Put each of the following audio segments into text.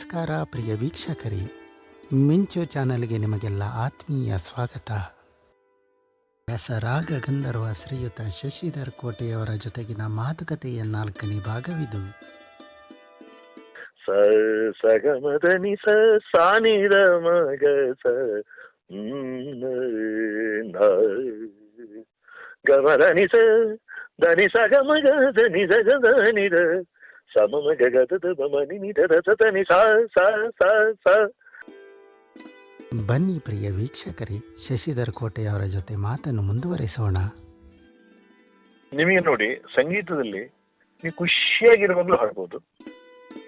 ನಮಸ್ಕಾರ ಪ್ರಿಯ ವೀಕ್ಷಕರೇ ಮಿಂಚು ಚಾನಲ್ಗೆ ನಿಮಗೆಲ್ಲ ಆತ್ಮೀಯ ಸ್ವಾಗತ ರಸರಾಗ ಗಂಧರ್ವ ಶ್ರೀಯುತ ಶಶಿಧರ್ ಕೋಟೆಯವರ ಜೊತೆಗಿನ ಮಾತುಕತೆಯ ನಾಲ್ಕನೇ ಭಾಗವಿದು ಸ ಸಗಮದನಿ ಸ ಸಾನಿದ ಮಗ ಸ. ಗಮದನಿ ಸ ದನಿ ಸಗಮಗ ಧನಿ ಸಗ ಧನಿ ದ ಸ ಸ ಸ ಸ ಬನ್ನಿ ಪ್ರಿಯ ವೀಕ್ಷಕರೇ, ಶಶಿಧರ್ ಕೋಟೆಯವರ ಜೊತೆ ಮಾತನ್ನು ಮುಂದುವರಿಸೋಣ. ನಿಮಗೆ ನೋಡಿ, ಸಂಗೀತದಲ್ಲಿ ನೀವು ಖುಷಿಯಾಗಿರುವಾಗಲೂ ಹಾಡ್ಬೋದು.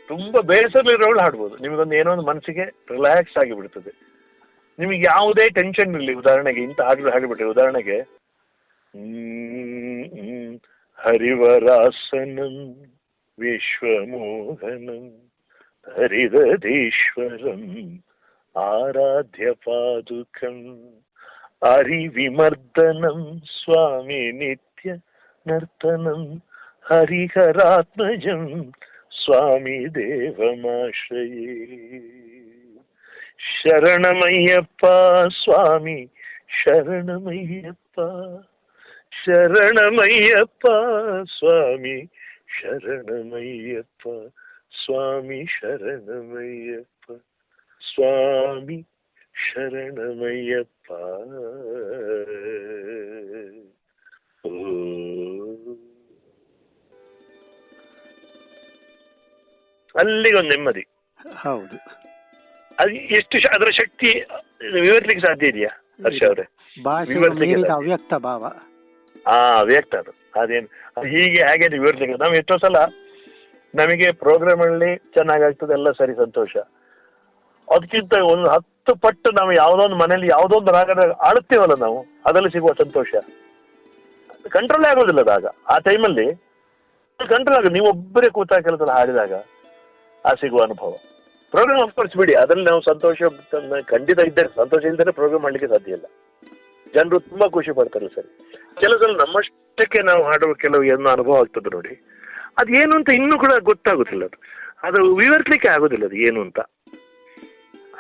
ತುಂಬಾ ಬೇಸರಲಿರೋಳು ಹಾಡ್ಬೋದು. ನಿಮಗೊಂದು ಏನೋ ಒಂದು ಮನಸ್ಸಿಗೆ ರಿಲ್ಯಾಕ್ಸ್ ಆಗಿ ಬಿಡ್ತದೆ ನಿಮಗೆ ಯಾವುದೇ ಟೆನ್ಷನ್ ಇರಲಿ. ಉದಾಹರಣೆಗೆ, ಇಂಥ ಹಾಡು ಹಾಡಿಬಿಟ್ರೆ ಉದಾಹರಣೆಗೆ ಹರಿವರಾಸನಂ ವಿಶ್ವಮೋಹನಂ ಹರಿದಧೀಶ್ವರಂ ಆರಾಧ್ಯ ಪಾದುಕಂ ಹರಿವಿಮರ್ದನಂ ಸ್ವಾಮಿ ನಿತ್ಯ ನರ್ತನಂ ಹರಿಹರಾತ್ಮಜಂ ಸ್ವಾಮಿ ದೇವಮಾಶ್ರಯೇ ಶರಣಮಯ್ಯಪ್ಪ ಸ್ವಾಮಿ ಶರಣಮಯ್ಯಪ್ಪ ಶರಣಮಯ್ಯಪ್ಪ ಸ್ವಾಮಿ ಶರಣಮಯ್ಯಪ್ಪ ಸ್ವಾಮಿ ಶರಣಮಯ್ಯಪ್ಪ ಸ್ವಾಮಿ ಶರಣಮಯ್ಯಪ್ಪ. ಅಲ್ಲಿಗೊಂದು ನೆಮ್ಮದಿ. ಹೌದು. ಅದು ಎಷ್ಟು ಅದರ ಶಕ್ತಿ ವಿವರಿಸಲಿಕ್ಕೆ ಸಾಧ್ಯ ಇದೆಯಾ? ಹರ್ಷ ಅವರೇ? ಭಾಷೆ ಅವ್ಯಕ್ತ ಭಾವ. ಆ ವ್ಯಕ್ತ ಅದು. ಅದೇನು, ಅದು ಹೀಗೆ ಹಾಗೆ ವಿವರಿಸಲಿಕ್ಕೆ ನಾವು ಎಷ್ಟೋ ಸಲ ನಮಗೆ ಪ್ರೋಗ್ರಾಮ್ ಅಲ್ಲಿ ಚೆನ್ನಾಗಾಗ್ತದೆ ಎಲ್ಲ ಸರಿ, ಸಂತೋಷ. ಅದಕ್ಕಿಂತ ಒಂದು ಹತ್ತು ಪಟ್ಟು ನಾವು ಯಾವುದೋ ಒಂದು ಮನೆಯಲ್ಲಿ ಯಾವುದೋ ಒಂದು ರಾಗದ ಆಡುತ್ತೇವಲ್ಲ ನಾವು, ಅದರಲ್ಲಿ ಸಿಗುವ ಸಂತೋಷ. ಕಂಟ್ರೋಲ್ ಆಗೋದಿಲ್ಲ ಅದಾಗ ಆ ಟೈಮಲ್ಲಿ ಕಂಟ್ರೋಲ್ ಆಗ ನೀವೊಬ್ಬರೇ ಕೂತ ಕೆಲಸದಲ್ಲಿ ಹಾಡಿದಾಗ ಆ ಸಿಗುವ ಅನುಭವ. ಪ್ರೋಗ್ರಾಮ್ ಅಫ್ಕೋರ್ಸ್ ಬಿಡಿ ಅದರಲ್ಲಿ ನಾವು ಸಂತೋಷ, ಖಂಡಿತ ಇದ್ದರೆ, ಸಂತೋಷ ಇಲ್ಲದೆ ಪ್ರೋಗ್ರಾಮ್ ಮಾಡ್ಲಿಕ್ಕೆ ಸಾಧ್ಯ ಇಲ್ಲ. ಜನರು ತುಂಬಾ ಖುಷಿ ಪಡ್ತಾರೆ ಸರ್. ಕೆಲವು ಸಲ ನಮ್ಮಷ್ಟಕ್ಕೆ ನಾವು ಹಾಡುವ ಕೆಲವು ಏನು ಅನುಭವ ಆಗ್ತದೆ ನೋಡಿ. ಅದು ಏನು ಅಂತ ಇನ್ನೂ ಕೂಡ ಗೊತ್ತಾಗುದಿಲ್ಲ ಅದು. ಅದು ವಿವರಿಸಲಿಕ್ಕೆ ಆಗುದಿಲ್ಲ ಅದು ಏನು ಅಂತ.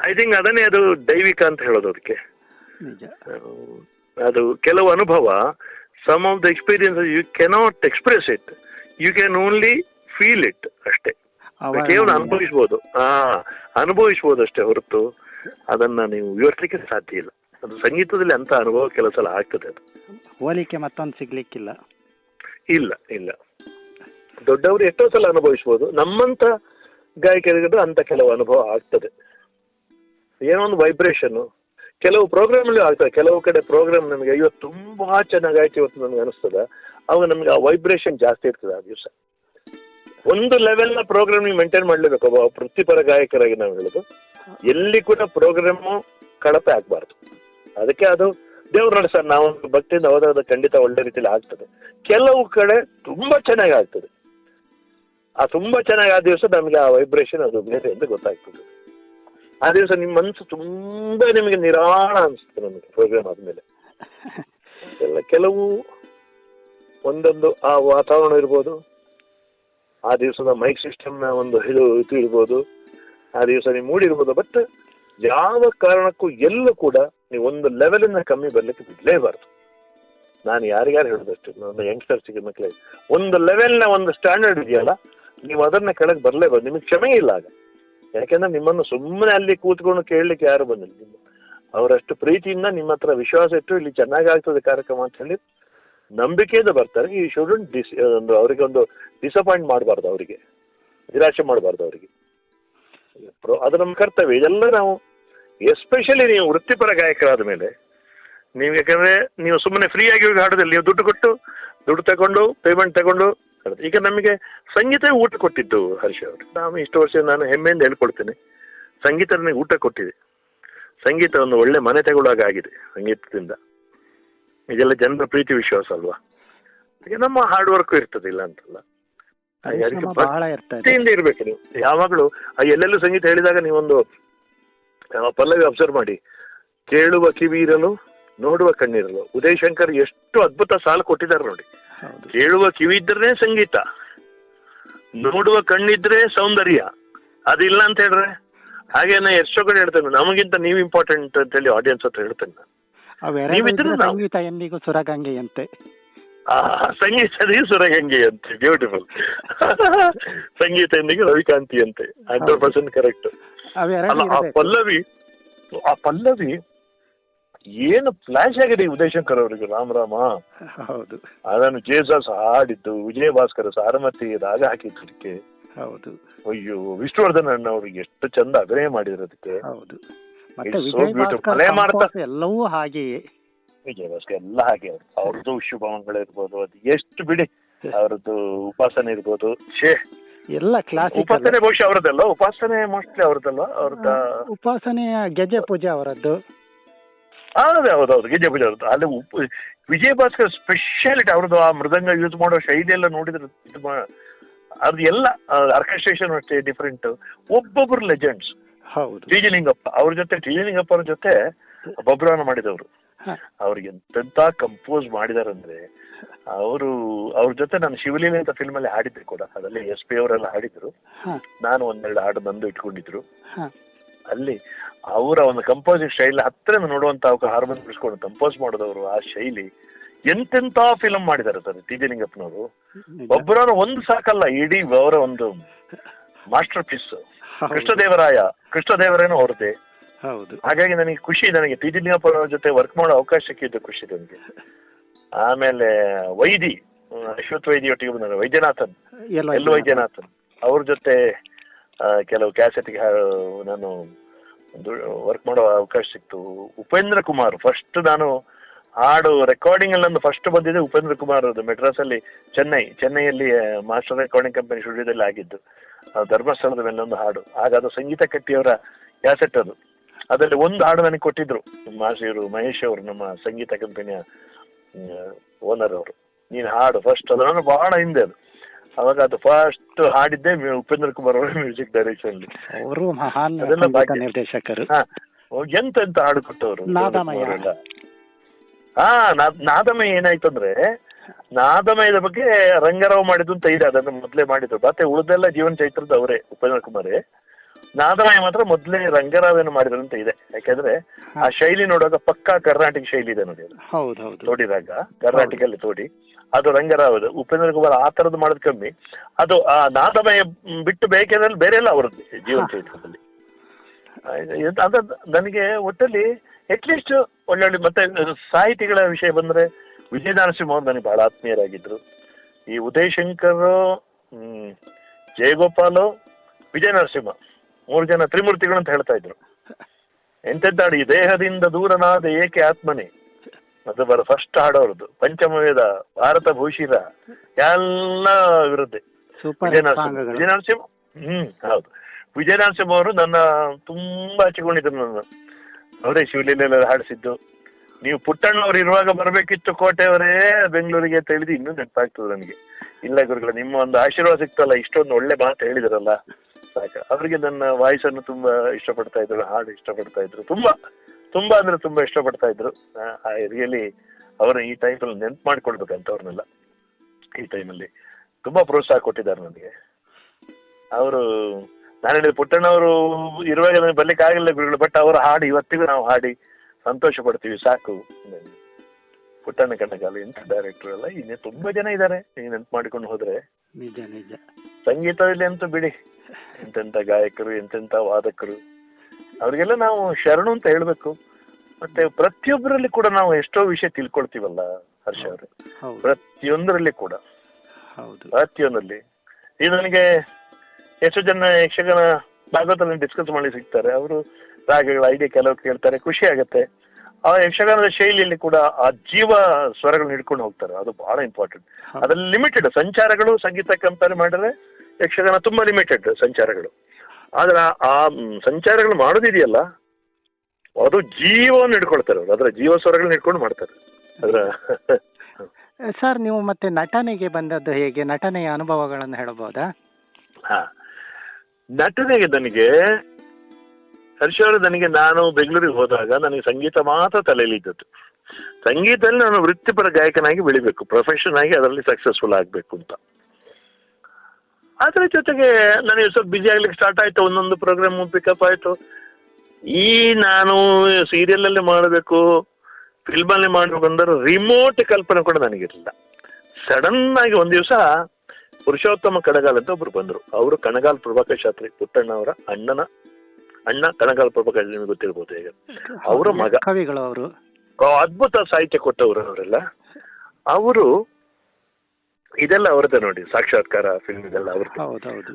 ಐ ಥಿಂಕ್ ಅದನ್ನೇ ಅದು ದೈವಿಕ ಅಂತ ಹೇಳೋದು ಅದಕ್ಕೆ. ಅದು ಕೆಲವು ಅನುಭವ some of the experience you cannot express it you can only feel it ಅಷ್ಟೇ. ಕೇವಲ ಅನುಭವಿಸ್ಬೋದು. ಹಾ ಅನುಭವಿಸ್ಬೋದು ಅಷ್ಟೇ ಹೊರತು ಅದನ್ನ ನೀವು ವಿವರಿಸ್ಲಿಕ್ಕೆ ಸಾಧ್ಯ ಇಲ್ಲ. ಅದು ಸಂಗೀತದಲ್ಲಿ ಅಂತ ಅನುಭವ ಕೆಲವು ಸಲ ಆಗ್ತದೆ ಅದು. ಹೋಲಿಕೆ ಮತ್ತೊಂದು ಸಿಗ್ಲಿಕ್ಕಿಲ್ಲ. ಇಲ್ಲ ಇಲ್ಲ. ದೊಡ್ಡವರು ಎಷ್ಟೋ ಸಲ ಅನುಭವಿಸ್ಬೋದು. ನಮ್ಮಂತ ಗಾಯಕರಿಗೆ ಅಂತ ಕೆಲವು ಅನುಭವ ಆಗ್ತದೆ. ಏನೋ ಒಂದು ವೈಬ್ರೇಷನ್ ಕೆಲವು ಪ್ರೋಗ್ರಾಮ್ ಅಲ್ಲಿ ಆಗ್ತದೆ. ಕೆಲವು ಕಡೆ ಪ್ರೋಗ್ರಾಮ್ ನಮಗೆ ಅಯ್ಯೋ ತುಂಬಾ ಚೆನ್ನಾಗಾಯ್ತು ಇವತ್ತು ನಮ್ಗೆ ಅನಿಸ್ತದ. ಅವಾಗ ನಮ್ಗೆ ಆ ವೈಬ್ರೇಷನ್ ಜಾಸ್ತಿ ಇರ್ತದೆ ಆ ದಿವಸ. ಒಂದು ಲೆವೆಲ್ನ ಪ್ರೋಗ್ರಾಮ್ ನೀವು ಮೇಂಟೈನ್ ಮಾಡ್ಲೇಬೇಕು. ಒಬ್ಬ ವೃತ್ತಿಪರ ಗಾಯಕರಾಗಿ ನಾವು ಹೇಳುದು. ಎಲ್ಲಿ ಕೂಡ ಪ್ರೋಗ್ರಾಮ್ ಕಳಪೆ ಆಗ್ಬಾರ್ದು. ಅದಕ್ಕೆ ಅದು ದೇವ್ರು ನೋಡಿ ಸರ್, ನಾವು ಭಕ್ತಿಯಿಂದ ಹೋದಾಗ ಖಂಡಿತ ಒಳ್ಳೆ ರೀತಿಯಲ್ಲಿ ಆಗ್ತದೆ. ಕೆಲವು ಕಡೆ ತುಂಬಾ ಚೆನ್ನಾಗಿ ಆಗ್ತದೆ. ಆ ತುಂಬಾ ಚೆನ್ನಾಗಿ ಆ ದಿವಸ ನಮಗೆ ಆ ವೈಬ್ರೇಷನ್ ಅದು ಬೇರೆ ಅಂತ ಗೊತ್ತಾಗ್ತದೆ. ಆ ದಿವಸ ನಿಮ್ಮ ಮನಸ್ಸು ತುಂಬಾ ನಿಮಗೆ ನಿರಾಳ ಅನಿಸುತ್ತೆ ನಮಗೆ ಪ್ರೋಗ್ರಾಮ್ ಆದ್ಮೇಲೆ. ಎಲ್ಲ ಕೆಲವು ಒಂದೊಂದು ಆ ವಾತಾವರಣ ಇರ್ಬೋದು, ಆ ದಿವಸದ ಮೈಕ್ ಸಿಸ್ಟಮ್ನ ಒಂದು ಇದು ಇರ್ಬೋದು, ಆ ದಿವಸ ನೀವು ಮೂಡಿರ್ಬೋದು ಬಟ್ ಯಾವ ಕಾರಣಕ್ಕೂ ಎಲ್ಲೂ ಕೂಡ ನೀವು ಒಂದು ಲೆವೆಲ್ ಕಮ್ಮಿ ಬರ್ಲಿಕ್ಕೆ ಬಿಡ್ಲೇಬಾರ್ದು. ನಾನು ಯಾರಿಗಾರು ಹೇಳೋದಷ್ಟು, ನನ್ನ ಯಂಗ್ಸ್ಟರ್ಸಿಗೆ ಮಕ್ಕಳಿಗೆ ಒಂದು ಲೆವೆಲ್ನ ಒಂದು ಸ್ಟ್ಯಾಂಡರ್ಡ್ ಇದೆಯಲ್ಲ, ನೀವು ಅದನ್ನ ಕೆಳಗೆ ಬರಲೇಬಾರ್ದು. ನಿಮಗೆ ಕ್ಷಮೆ ಇಲ್ಲ ಆಗ. ಯಾಕೆಂದ್ರೆ ನಿಮ್ಮನ್ನು ಸುಮ್ಮನೆ ಅಲ್ಲಿ ಕೂತ್ಕೊಂಡು ಕೇಳಲಿಕ್ಕೆ ಯಾರು ಬಂದಿಲ್ಲ. ನಿಮ್ಮ ಅವರಷ್ಟು ಪ್ರೀತಿಯಿಂದ ನಿಮ್ಮ ಹತ್ರ ವಿಶ್ವಾಸ ಇಟ್ಟು ಇಲ್ಲಿ ಚೆನ್ನಾಗಿ ಆಗ್ತದೆ ಕಾರ್ಯಕ್ರಮ ಅಂತ ಹೇಳಿ ನಂಬಿಕೆಯಿಂದ ಬರ್ತಾರೆ. ಈ ಶುಡಂಟ್ ಡಿಸ್ ಒಂದು ಅವರಿಗೆ ಒಂದು ಡಿಸಪಾಯಿಂಟ್ ಮಾಡಬಾರ್ದು ಅವರಿಗೆ. ನಿರಾಶೆ ಮಾಡಬಾರ್ದು ಅವರಿಗೆ. ಅದು ನಮ್ಮ ಕರ್ತವ್ಯ. ಇದೆಲ್ಲ ನಾವು ಎಸ್ಪೆಷಲಿ ನೀವು ವೃತ್ತಿಪರ ಗಾಯಕರಾದ ಮೇಲೆ ನೀವು ಯಾಕಂದ್ರೆ ನೀವು ಸುಮ್ಮನೆ ಫ್ರೀ ಆಗಿ ಹೋಗಿ ಹಾಡೋದಿಲ್ಲ ನೀವು ದುಡ್ಡು ಕೊಟ್ಟು ದುಡ್ಡು ತಗೊಂಡು ಪೇಮೆಂಟ್ ತಗೊಂಡು ಈಗ ನಮಗೆ ಸಂಗೀತ ಊಟ ಕೊಟ್ಟಿದ್ದು ಹರ್ಷ ಅವರು. ನಾವು ಇಷ್ಟು ವರ್ಷ ನಾನು ಹೆಮ್ಮೆಯಿಂದ ಹೇಳ್ಕೊಳ್ತೇನೆ. ಸಂಗೀತ ನನಗೆ ಊಟ ಕೊಟ್ಟಿದೆ. ಸಂಗೀತ ಒಂದು ಒಳ್ಳೆ ಮನೆ ತಗೊಳ್ಳೋಕೆ ಆಗಿದೆ ಸಂಗೀತದಿಂದ. ಇದೆಲ್ಲ ಜನರ ಪ್ರೀತಿ ವಿಶ್ವಾಸ ಅಲ್ವಾ? ಈಗ ನಮ್ಮ ಹಾರ್ಡ್ ವರ್ಕ್ ಇರ್ತದೆ ಇಲ್ಲ ಅಂತಲ್ಲ. ಇರ್ಬೇಕು ನೀವು. ಯಾವಾಗಲೂ ಆ ಎಲ್ಲೆಲ್ಲೂ ಸಂಗೀತ ಹೇಳಿದಾಗ ನೀವೊಂದು ಪಲ್ಲವಿ ಅಬ್ಸರ್ವ್ ಮಾಡಿ. ಕೇಳುವ ಕಿವಿ ಇರಲು ನೋಡುವ ಕಣ್ಣಿರಲು. ಉದಯ್ ಶಂಕರ್ ಎಷ್ಟು ಅದ್ಭುತ ಸಾಲು ಕೊಟ್ಟಿದ್ದಾರೆ ನೋಡಿ. ಕೇಳುವ ಕಿವಿ ಇದ್ರೆ ಸಂಗೀತ. ನೋಡುವ ಕಣ್ಣಿದ್ರೆ ಸೌಂದರ್ಯ. ಅದಿಲ್ಲ ಅಂತ ಹೇಳ್ರೆ? ಹಾಗೆ ನಾ ಎಷ್ಟೋ ಕಡೆ ಹೇಳ್ತೇನೆ ನಮಗಿಂತ ನೀವು ಇಂಪಾರ್ಟೆಂಟ್ ಅಂತ ಹೇಳಿ ಆಡಿಯನ್ಸ್ ಹತ್ರ ಹೇಳ್ತೇನೆ ಸಂಗೀತ ಎಂದಿಗೂ ಸುರಗಂಗೆಯಂತೆ. ಆ ಸಂಗೀತದೇ ಸುರಗಂಗೆ ಅಂತೆ ಬ್ಯೂಟಿಫುಲ್ ಸಂಗೀತ ಎಂದಿಗೆ ರವಿಕಾಂತಿ ಅಂತೆ ಹಂಡ್ರೆಡ್ ಪರ್ಸೆಂಟ್ ಕರೆಕ್ಟ್ ಅಲ್ಲ ಆ ಪಲ್ಲವಿ ಆ ಪಲ್ಲವಿ ಏನು ಫ್ಲಾಶ್ ಆಗಿದೆ ಈ ಉದಯಶಂಕರ್ ಅವರಿಗೆ ರಾಮ ರಾಮ? ಹೌದು. ಅದನ್ನು ಜೇಸಸ್ ಹಾಡಿದ್ದು ವಿಜಯ ಭಾಸ್ಕರ ಸಾರಮತಿ ರಾಗ ಅದಕ್ಕೆ ಹೌದು. ಅಯ್ಯೋ ವಿಷ್ಣುವರ್ಧನ್ ಅಣ್ಣವ್ರಿಗೆ ಎಷ್ಟು ಚಂದ ಅಭಿನಯ ಮಾಡಿದ್ರು ಅದಕ್ಕೆ. ಹೌದು. ಮತ್ತೆ ಎಲ್ಲವೂ ಹಾಗೆಯೇ. ವಿಜಯ ಭಾಸ್ಕರ್ ಎಲ್ಲ ಹಾಗೆ ಅವ್ರದ್ದು ಶುಭಮಂಗಳ ಇರ್ಬೋದು ಅದು ಎಷ್ಟು ಬಿಡಿ ಅವರದ್ದು ಉಪಾಸನೆ ಇರ್ಬೋದು. ಛೇ. ಎಲ್ಲ ಕ್ಲಾಸಿಕಲ್ ಉಪಾಸನೆ ಬಹುಶಃ ಅವರದಲ್ಲ ಉಪಾಸನೆ ಮೋಸ್ಟ್ಲಿ ಅವರದಲ್ಲ ಅವ್ರದ ಉಪಾಸನೆ ಗೆಜೆ ಪೂಜೆ ಅವರದ್ದು. ಹೌದು ಹೌದು ಗೆಜೆ ಪೂಜೆ ಅವರದ್ದು. ಅಲ್ಲಿ ವಿಜಯ ಭಾಸ್ಕರ್ ಸ್ಪೆಷಾಲಿಟಿ ಅವ್ರದ್ದು ಆ ಮೃದಂಗ ಯೂಸ್ ಮಾಡೋ ಶೈಲಿ ಎಲ್ಲ ನೋಡಿದ್ರೆ ಅದು ಎಲ್ಲ ಆರ್ಕೆಸ್ಟ್ರೇಷನ್ ಅಷ್ಟೇ ಡಿಫ್ರೆಂಟ್ ಒಬ್ಬೊಬ್ರು ಲೆಜೆಂಡ್ಸ್ ಹೌದು. ಟಿ ಜಿ ಲಿಂಗಪ್ಪ ಅವ್ರ ಜೊತೆ ಟಿ ಜಿ ಲಿಂಗಪ್ಪ ಅವ್ರ ಜೊತೆ ಬಬ್ರಾನ ಮಾಡಿದವರು. ಅವ್ರಿಗೆ ಎಂತೆಂತ ಕಂಪೋಸ್ ಮಾಡಿದಾರಂದ್ರೆ ಅವರು ಅವ್ರ ಜೊತೆ ನಾನು ಶಿವಲೀಲೆ ಅಂತ ಫಿಲ್ಮ್ ಅಲ್ಲಿ ಹಾಡಿದ್ರು ಕೂಡ. ಅದರಲ್ಲಿ ಎಸ್ ಪಿ ಅವರೆಲ್ಲ ಹಾಡಿದ್ರು. ನಾನು ಒಂದೆರಡು ಹಾಡು ನಂದು ಇಟ್ಕೊಂಡಿದ್ರು. ಅಲ್ಲಿ ಅವರ ಒಂದು ಕಂಪೋಸಿಂಗ್ ಶೈಲಿ ಹತ್ರ ನೋಡುವಂತ ಹಾರ್ಮೋನ್ ಬಿಡಿಸ್ಕೊಂಡು ಕಂಪೋಸ್ ಮಾಡಿದವರು ಆ ಶೈಲಿ ಎಂತೆಂತ ಫಿಲಂ ಮಾಡಿದಾರೆ ಸರ್ ಟಿ. ಜಿ. ಲಿಂಗಪ್ಪನವರು. ನಿಜ. ಒಬ್ಬರನ್ನು ಒಂದು ಸಾಕಲ್ಲ ಇಡೀ ಅವರ ಒಂದು ಮಾಸ್ಟರ್ ಪೀಸ್ ಕೃಷ್ಣದೇವರಾಯ ಕೃಷ್ಣದೇವರೇನು ಅವ್ರದ್ದೇ ಹೌದು. ಹಾಗಾಗಿ ನನಗೆ ಖುಷಿ ನನಗೆ ಟಿ ಜಿ ಲಿಂಗಪ್ಪ ಅವ್ರ ಜೊತೆ ವರ್ಕ್ ಮಾಡೋ ಅವಕಾಶ ಸಿಕ್ಕಿದ್ದು ಖುಷಿ ನನಗೆ. ಆಮೇಲೆ ವೈದಿ ಅಶ್ವಥ್ ವೈದಿ ಒಟ್ಟಿಗೆ ಬಂದ ವೈದ್ಯನಾಥನ್ ಎಲ್ಲ ಎಲ್ ವೈದ್ಯನಾಥನ್. ಅವ್ರ ಜೊತೆ ಕೆಲವು ಕ್ಯಾಸೆಟ್ಗೆ ನಾನು ವರ್ಕ್ ಮಾಡೋ ಅವಕಾಶ ಸಿಕ್ತು. ಉಪೇಂದ್ರ ಕುಮಾರ್ ಫಸ್ಟ್ ನಾನು ಹಾಡು ರೆಕಾರ್ಡಿಂಗ್ ಅಲ್ಲಿ ನಂದು ಫಸ್ಟ್ ಬಂದಿದ್ದೆ ಉಪೇಂದ್ರ ಕುಮಾರ್ ಅದು ಮೆಡ್ರಾಸ್ ಅಲ್ಲಿ ಚೆನ್ನೈ ಚೆನ್ನೈಯಲ್ಲಿ ಮಾಸ್ಟರ್ ರೆಕಾರ್ಡಿಂಗ್ ಕಂಪನಿ ಸ್ಟುಡಿಯೋದಲ್ಲಿ ಆಗಿದ್ದು. ಧರ್ಮಸ್ಥಳದ ಮೇಲೆ ಒಂದು ಹಾಡು. ಹಾಗಾದ್ರೆ ಅದು ಸಂಗೀತ ಕಟ್ಟಿಯವರ ಕ್ಯಾಸೆಟ್ ಅದು. ಅದರಲ್ಲಿ ಒಂದು ಹಾಡು ನನಗೆ ಕೊಟ್ಟಿದ್ರು ನಿಮ್ಮ ಇವರು ಮಹೇಶ್ ಅವರು ನಮ್ಮ ಸಂಗೀತ ಕಂಪನಿಯ ಓನರ್ ಅವರು. ನೀನು ಹಾಡು ಫಸ್ಟ್ ಅದು. ನಾನು ಬಹಳ ಹಿಂದೆ ಅದು. ಅವಾಗ ಅದು ಫಸ್ಟ್ ಹಾಡಿದ್ದೆ ಉಪೇಂದ್ರ ಕುಮಾರ್ ಅವರ ಮ್ಯೂಸಿಕ್ ಡೈರೆಕ್ಷನ್ ಅಲ್ಲಿ. ಅವರು ಮಹಾನ್. ನಿರ್ದೇಶಕರು. ಎಂತ ಎಂತ ಹಾಡು ಕೊಟ್ಟವರು. ಹಾ ನಾದಮಯ ಏನಾಯ್ತು ಅಂದ್ರೆ ನಾದಮಯದ ಬಗ್ಗೆ ರಂಗರಾವ್ ಮಾಡಿದ್ದು ಅಂತ ಇದೆ. ಅದನ್ನು ಮೊದಲೇ ಮಾಡಿದ್ರು. ಮತ್ತೆ ಉಳಿದೆಲ್ಲ ಜೀವನ ಚೈತ್ರದ ಅವರೇ ಉಪೇಂದ್ರ ಕುಮಾರೇ. ನಾದಮಯ ಮಾತ್ರ ಮೊದಲೇ ಮಾಡಿದ್ರು ಅಂತ ಇದೆ. ಯಾಕಂದ್ರೆ ಆ ಶೈಲಿ ನೋಡುವಾಗ ಪಕ್ಕಾ ಕರ್ನಾಟಕ ಶೈಲಿ ಇದೆ ನೋಡಿ ಹೌದು ಹೌದು. ತೋಡಿದಾಗ ಕರ್ನಾಟಕಲ್ಲಿ ತೋಡಿ. ಅದು ರಂಗರಾವ್ ಉಪೇಂದ್ರ ಕುಮಾರ್ ಆ ತರದ್ದು ಮಾಡೋದು ಕಮ್ಮಿ. ಅದು ಆ ನಾದಮಯ ಬಿಟ್ಟು ಬೇಕಿದ್ರೆ ಬೇರೆ ಎಲ್ಲ ಅವರದ್ದು ಜೀವನ ಚೈತ್ರದಲ್ಲಿ ಅದ ನನಗೆ ಒಟ್ಟಲ್ಲಿ ಅಟ್ಲೀಸ್ಟ್ ಒಳ್ಳೊಳ್ಳೆ ಮತ್ತೆ ಸಾಹಿತಿಗಳ ವಿಷಯ ಬಂದ್ರೆ ವಿಜಯ ನರಸಿಂಹ ಅವ್ರು ನನಗೆ ಬಹಳ ಆತ್ಮೀಯರಾಗಿದ್ರು. ಈ ಉದಯ್ ಶಂಕರ್ ಹ್ಮ್ ಜಯಗೋಪಾಲು ವಿಜಯ ನರಸಿಂಹ ಮೂರು ಜನ ತ್ರಿಮೂರ್ತಿಗಳು ಅಂತ ಹೇಳ್ತಾ ಇದ್ರು. ಎಂತೆದ್ದಾಡಿ ಈ ದೇಹದಿಂದ ದೂರನಾದ ಏಕೆ ಆತ್ಮನೇ? ಅದು ಬರ ಫಸ್ಟ್ ಹಾಡೋರದ್ದು ಪಂಚಮವೇದ ಭಾರತ ಭೂಷಿರ ಎಲ್ಲ ವಿರುದ್ಧ. ಸೂಪರ್ ವಿಜಯ ನರಸಿಂಹ ಸಾಂಗ್ಗಳು. ವಿಜಯ ನರಸಿಂಹ ಹ್ಮ್ ಹೌದು. ವಿಜಯನರಸಿಂಹ ಅವರು ನನ್ನ ತುಂಬಾ ಹಚ್ಚಿಕೊಂಡಿದ್ರು ನನ್ನ. ಅವರೇ ಶಿವಲೀಲೆಲ್ಲ ಹಾಡಿಸಿದ್ದು. ನೀವು ಪುಟ್ಟಣ್ಣವ್ರು ಇರುವಾಗ ಬರಬೇಕಿತ್ತು ಕೋಟೆಯವರೇ ಬೆಂಗಳೂರಿಗೆ ಅಂತ ಇನ್ನೂ ನೆನಪಾಗ್ತದೆ ನನಗೆ. ಇಲ್ಲ ಗುರುಗಳ ನಿಮ್ಮ ಒಂದು ಆಶೀರ್ವಾದ ಸಿಕ್ತಲ್ಲ ಇಷ್ಟೊಂದು ಒಳ್ಳೆ ಮಾತು ಹೇಳಿದ್ರಲ್ಲ. ಸಾಕ. ಅವರಿಗೆ ನನ್ನ ವಾಯ್ಸ್ ಅನ್ನು ತುಂಬಾ ಇಷ್ಟಪಡ್ತಾ ಇದ್ರು ಹಾಡು ಇಷ್ಟಪಡ್ತಾ ಇದ್ರು. ತುಂಬಾ ತುಂಬಾ ಅಂದ್ರೆ ತುಂಬಾ ಇಷ್ಟಪಡ್ತಾ ಇದ್ರು. ಐ ರಿಯಲಿ ಅವರ ಈ ಟೈಮಲ್ಲಿ ನೆನ್ಪ್ ಮಾಡ್ಕೊಳ್ಬೇಕಂತ ಅವ್ರನ್ನೆಲ್ಲ ಈ ಟೈಮಲ್ಲಿ ತುಂಬಾ ಪ್ರೋತ್ಸಾಹ ಕೊಟ್ಟಿದ್ದಾರೆ ನನಗೆ. ಅವರು ನಾನು ಹೇಳಿದ ಪುಟ್ಟಣ್ಣವರು ಇರುವಾಗ ನನಗೆ ಬರ್ಲಿಕ್ಕೆ ಆಗಲಿಲ್ಲ ಗುರುಗಳು ಬಟ್ ಅವರ ಹಾಡು ಇವತ್ತಿಗೂ ನಾವು ಹಾಡಿ ಸಂತೋಷ ಪಡ್ತೀವಿ ಸಾಕು. ಪುಟ್ಟಣ್ಣ ಕಣ್ಣಗಾಲ ಇಂಥ ಡೈರೆಕ್ಟರ್ ಅಲ್ಲ ಇನ್ನೇ ತುಂಬಾ ಜನ ಇದ್ದಾರೆ. ನೀವು ನೆನ್ಪು ಮಾಡಿಕೊಂಡು ಹೋದ್ರೆ. ನಿಜ ನಿಜ. ಸಂಗೀತದಲ್ಲಿ ಅಂತೂ ಬಿಡಿ. ಎಂತೆಂತ ಗಾಯಕರು ಎಂತೆಂತ ವಾದಕರು. ಅವರಿಗೆಲ್ಲ ನಾವು ಶರಣು ಅಂತ ಹೇಳಬೇಕು. ಮತ್ತೆ ಪ್ರತಿಯೊಬ್ಬರಲ್ಲಿ ಕೂಡ ನಾವು ಎಷ್ಟೋ ವಿಷಯ ತಿಳ್ಕೊಳ್ತೀವಲ್ಲ ಹರ್ಷ ಅವರು. ಪ್ರತಿಯೊಂದರಲ್ಲಿ ಕೂಡ. ಪ್ರತಿಯೊಂದರಲ್ಲಿ. ಈಗ ನನಗೆ ಎಷ್ಟೋ ಜನ ಯಕ್ಷಗಾನ ಭಾಗವತಲ್ಲಿ ಡಿಸ್ಕಸ್ ಮಾಡಿ ಸಿಗ್ತಾರೆ. ಅವರು ರಾಗಗಳ ಐಡಿಯಾ ಕೆಲವು ಕೇಳ್ತಾರೆ ಖುಷಿ ಆಗತ್ತೆ. ಆ ಯಕ್ಷಗಾನದ ಶೈಲಿಯಲ್ಲಿ ಕೂಡ ಆ ಜೀವ ಸ್ವರಗಳನ್ನ ಹಿಡ್ಕೊಂಡು ಹೋಗ್ತಾರೆ. ಅದು ಬಹಳ ಇಂಪಾರ್ಟೆಂಟ್. ಅದ್ರಲ್ಲಿ ಲಿಮಿಟೆಡ್ ಸಂಚಾರಗಳು ಸಂಗೀತ ಕಂಪೇರ್ ಮಾಡಿದ್ರೆ ಯಕ್ಷಗಾನ ತುಂಬಾ ಲಿಮಿಟೆಡ್ ಸಂಚಾರಗಳು. ಆದ್ರೆ ಆ- ಸಂಚಾರಗಳು ಮಾಡೋದಿದೆಯಲ್ಲ ಅದು ಜೀವವನ್ನು ಹಿಡ್ಕೊಳ್ತಾರೆ ಅವರು. ಅದರ ಜೀವ ಸ್ವರಗಳನ್ನ ಹಿಡ್ಕೊಂಡು ಮಾಡ್ತಾರೆ. ಅದರ ಸರ್ ನೀವು ಮತ್ತೆ ನಟನೆಗೆ ಬಂದದ್ದು ಹೇಗೆ? ನಟನೆಯ ಅನುಭವಗಳನ್ನು ಹೇಳಬಹುದಾ ಹಾ. ನಟನೆಗೆ ನನಗೆ ಹರ್ಷವರು ನನಗೆ ನಾನು ಬೆಂಗಳೂರಿಗೆ ಹೋದಾಗ ನನಗೆ ಸಂಗೀತ ಮಾತ್ರ ತಲೆಯಲ್ಲಿ ಇದ್ದದ್ದು ಸಂಗೀತದಲ್ಲಿ ನಾನು ವೃತ್ತಿಪರ ಗಾಯಕನಾಗಿ ಬೆಳಿಬೇಕು. ಪ್ರೊಫೆಷನ್ ಆಗಿ ಅದರಲ್ಲಿ ಸಕ್ಸಸ್ಫುಲ್ ಆಗಬೇಕು ಅಂತ. ಅದರ ಜೊತೆಗೆ ನನಗೆ ಸ್ವಲ್ಪ ಬಿಜಿ ಆಗ್ಲಿಕ್ಕೆ ಸ್ಟಾರ್ಟ್ ಆಯ್ತು ಒಂದೊಂದು ಪ್ರೋಗ್ರಾಮ್ ಪಿಕಪ್ ಆಯ್ತು. ಈ ನಾನು ಸೀರಿಯಲ್ ಅಲ್ಲಿ ಮಾಡಬೇಕು ಫಿಲ್ಮ್ ಅಲ್ಲಿ ಮಾಡಬೇಕು ಅಂದ್ರೆ ರಿಮೋಟ್ ಕಲ್ಪನೆ ಕೂಡ ನನಗಿರಲಿಲ್ಲ. ಸಡನ್ ಆಗಿ ಒಂದ್ ದಿವಸ ಪುರುಷೋತ್ತಮ ಕಣಗಾಲ್ ಅಂತ ಒಬ್ರು ಬಂದ್ರು. ಅವರು ಕಣಗಾಲ್ ಪ್ರಭಾಕರ್ ಶಾಸ್ತ್ರಿ ಪುಟ್ಟಣ್ಣ ಅವರ ಅಣ್ಣನ ಅಣ್ಣ ಕಣಗಾಲ್ ಪ್ರಭಾಕರ್ ನಿಮಗೆ ಗೊತ್ತಿರ್ಬೋದು ಈಗ ಅವರ ಮಗ. ಕವಿಗಳು ಅವರು. ಅದ್ಭುತ ಸಾಹಿತ್ಯ ಕೊಟ್ಟವರು ಅವರೆಲ್ಲ. ಅವರು ಇದೆಲ್ಲ ಅವ್ರದ್ದು ನೋಡಿ ಸಾಕ್ಷಾತ್ಕಾರ ಫಿಲ್ಮ್ ಇದೆಲ್ಲ ಅವ್ರದ್ದು. ಹೌದೌದು.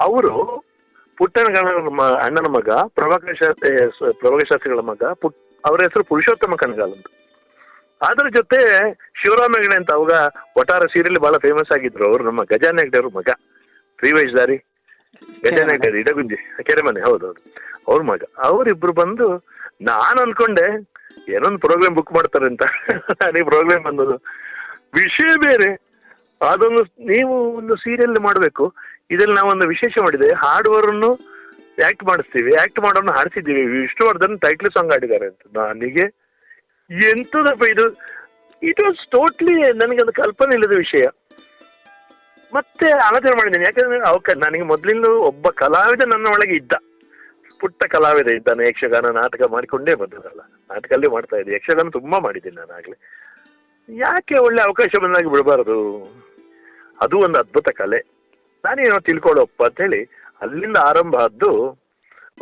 ಅವರು ಪುಟ್ಟನ ಅಣ್ಣನ ಮಗ ಪ್ರಭಾಕರ ಶಾಸ್ತ್ರಿ ಪ್ರಭಾಕರ ಶಾಸ್ತ್ರಿಗಳ ಮಗ ಪುಟ್ ಅವರ ಹೆಸರು ಪುರುಷೋತ್ತಮ ಕಣಗಾಲ್ ಅಂತ. ಅದ್ರ ಜೊತೆ ಶಿವರಾಮ ಹೆಗಡೆ ಅಂತ ಅವಾಗ ಒಟ್ಟಾರ ಸೀರಿಯಲ್ ಬಹಳ ಫೇಮಸ್ ಆಗಿದ್ರು. ಅವರು ನಮ್ಮ ಗಜಾನ ಹೆಗಡೆ ಅವ್ರ ಮಗ ದಾರಿ. ಗಜಾನ ಹೆಗ್ಡೆ ಇಡಗುಂಜಿ ಕೆರೆಮನೆ ಹೌದೌದು. ಅವ್ರ ಮಗ. ಅವರಿಬ್ರು ಬಂದು ನಾನು ಅನ್ಕೊಂಡೆ ಏನೊಂದು ಪ್ರೋಗ್ರಾಮ್ ಬುಕ್ ಮಾಡ್ತಾರೆ ಅಂತ. ನನಗೆ ಪ್ರೋಗ್ರಾಮ್ ಬಂದದು ವಿಷಯ ಬೇರೆ. ಅದೊಂದು ನೀವು ಒಂದು ಸೀರಿಯಲ್ ಮಾಡಬೇಕು. ಇದ್ರಲ್ಲಿ ನಾವೊಂದು ವಿಶೇಷ ಮಾಡಿದೆ. ಹಾಡುವರನ್ನು ಆಕ್ಟ್ ಮಾಡಿಸ್ತೀವಿ. ಆಕ್ಟ್ ಮಾಡೋನು ಹಾಡಿಸಿದ್ದೀವಿ ವಿಷ್ಣುವರ್ಧನ್ ಟೈಟ್ಲ್ ಸಾಂಗ್ ಆಡಿದ್ದಾರೆ ಅಂತ. ನನಗೆ ಎಂತದಪ್ಪ ಇದು? ಇಟ್ ವಾಸ್ ಟೋಟ್ಲಿ ನನಗೆ ಅದು ಕಲ್ಪನೆ ಇಲ್ಲದ ವಿಷಯ. ಮತ್ತೆ ಆಲೋಚನೆ ಮಾಡಿದ್ದೇನೆ. ಯಾಕಂದ್ರೆ ಅವಕ ನನಗೆ ಮೊದಲಿಂದ ಒಬ್ಬ ಕಲಾವಿದ ನನ್ನ ಒಳಗೆ ಇದ್ದ. ಪುಟ್ಟ ಕಲಾವಿದ ಇದ್ದಾನೆ. ಯಕ್ಷಗಾನ ನಾಟಕ ಮಾಡಿಕೊಂಡೇ ಬಂದದಲ್ಲ. ನಾಟಕ ಅಲ್ಲಿ ಮಾಡ್ತಾ ಇದ್ದೆ. ಯಕ್ಷಗಾನ ತುಂಬಾ ಮಾಡಿದ್ದೀನಿ ನಾನು ಆಗ್ಲೇ ಯಾಕೆ ಒಳ್ಳೆ ಅವಕಾಶ ಬಂದಾಗ ಬಿಡಬಾರದು ಅದು ಒಂದು ಅದ್ಭುತ ಕಲೆ. ನಾನೇನೋ ತಿಳ್ಕೊಳ್ಳೋಪ್ಪ ಅಂತ ಹೇಳಿ ಅಲ್ಲಿಂದ ಆರಂಭ ಆದ್ದು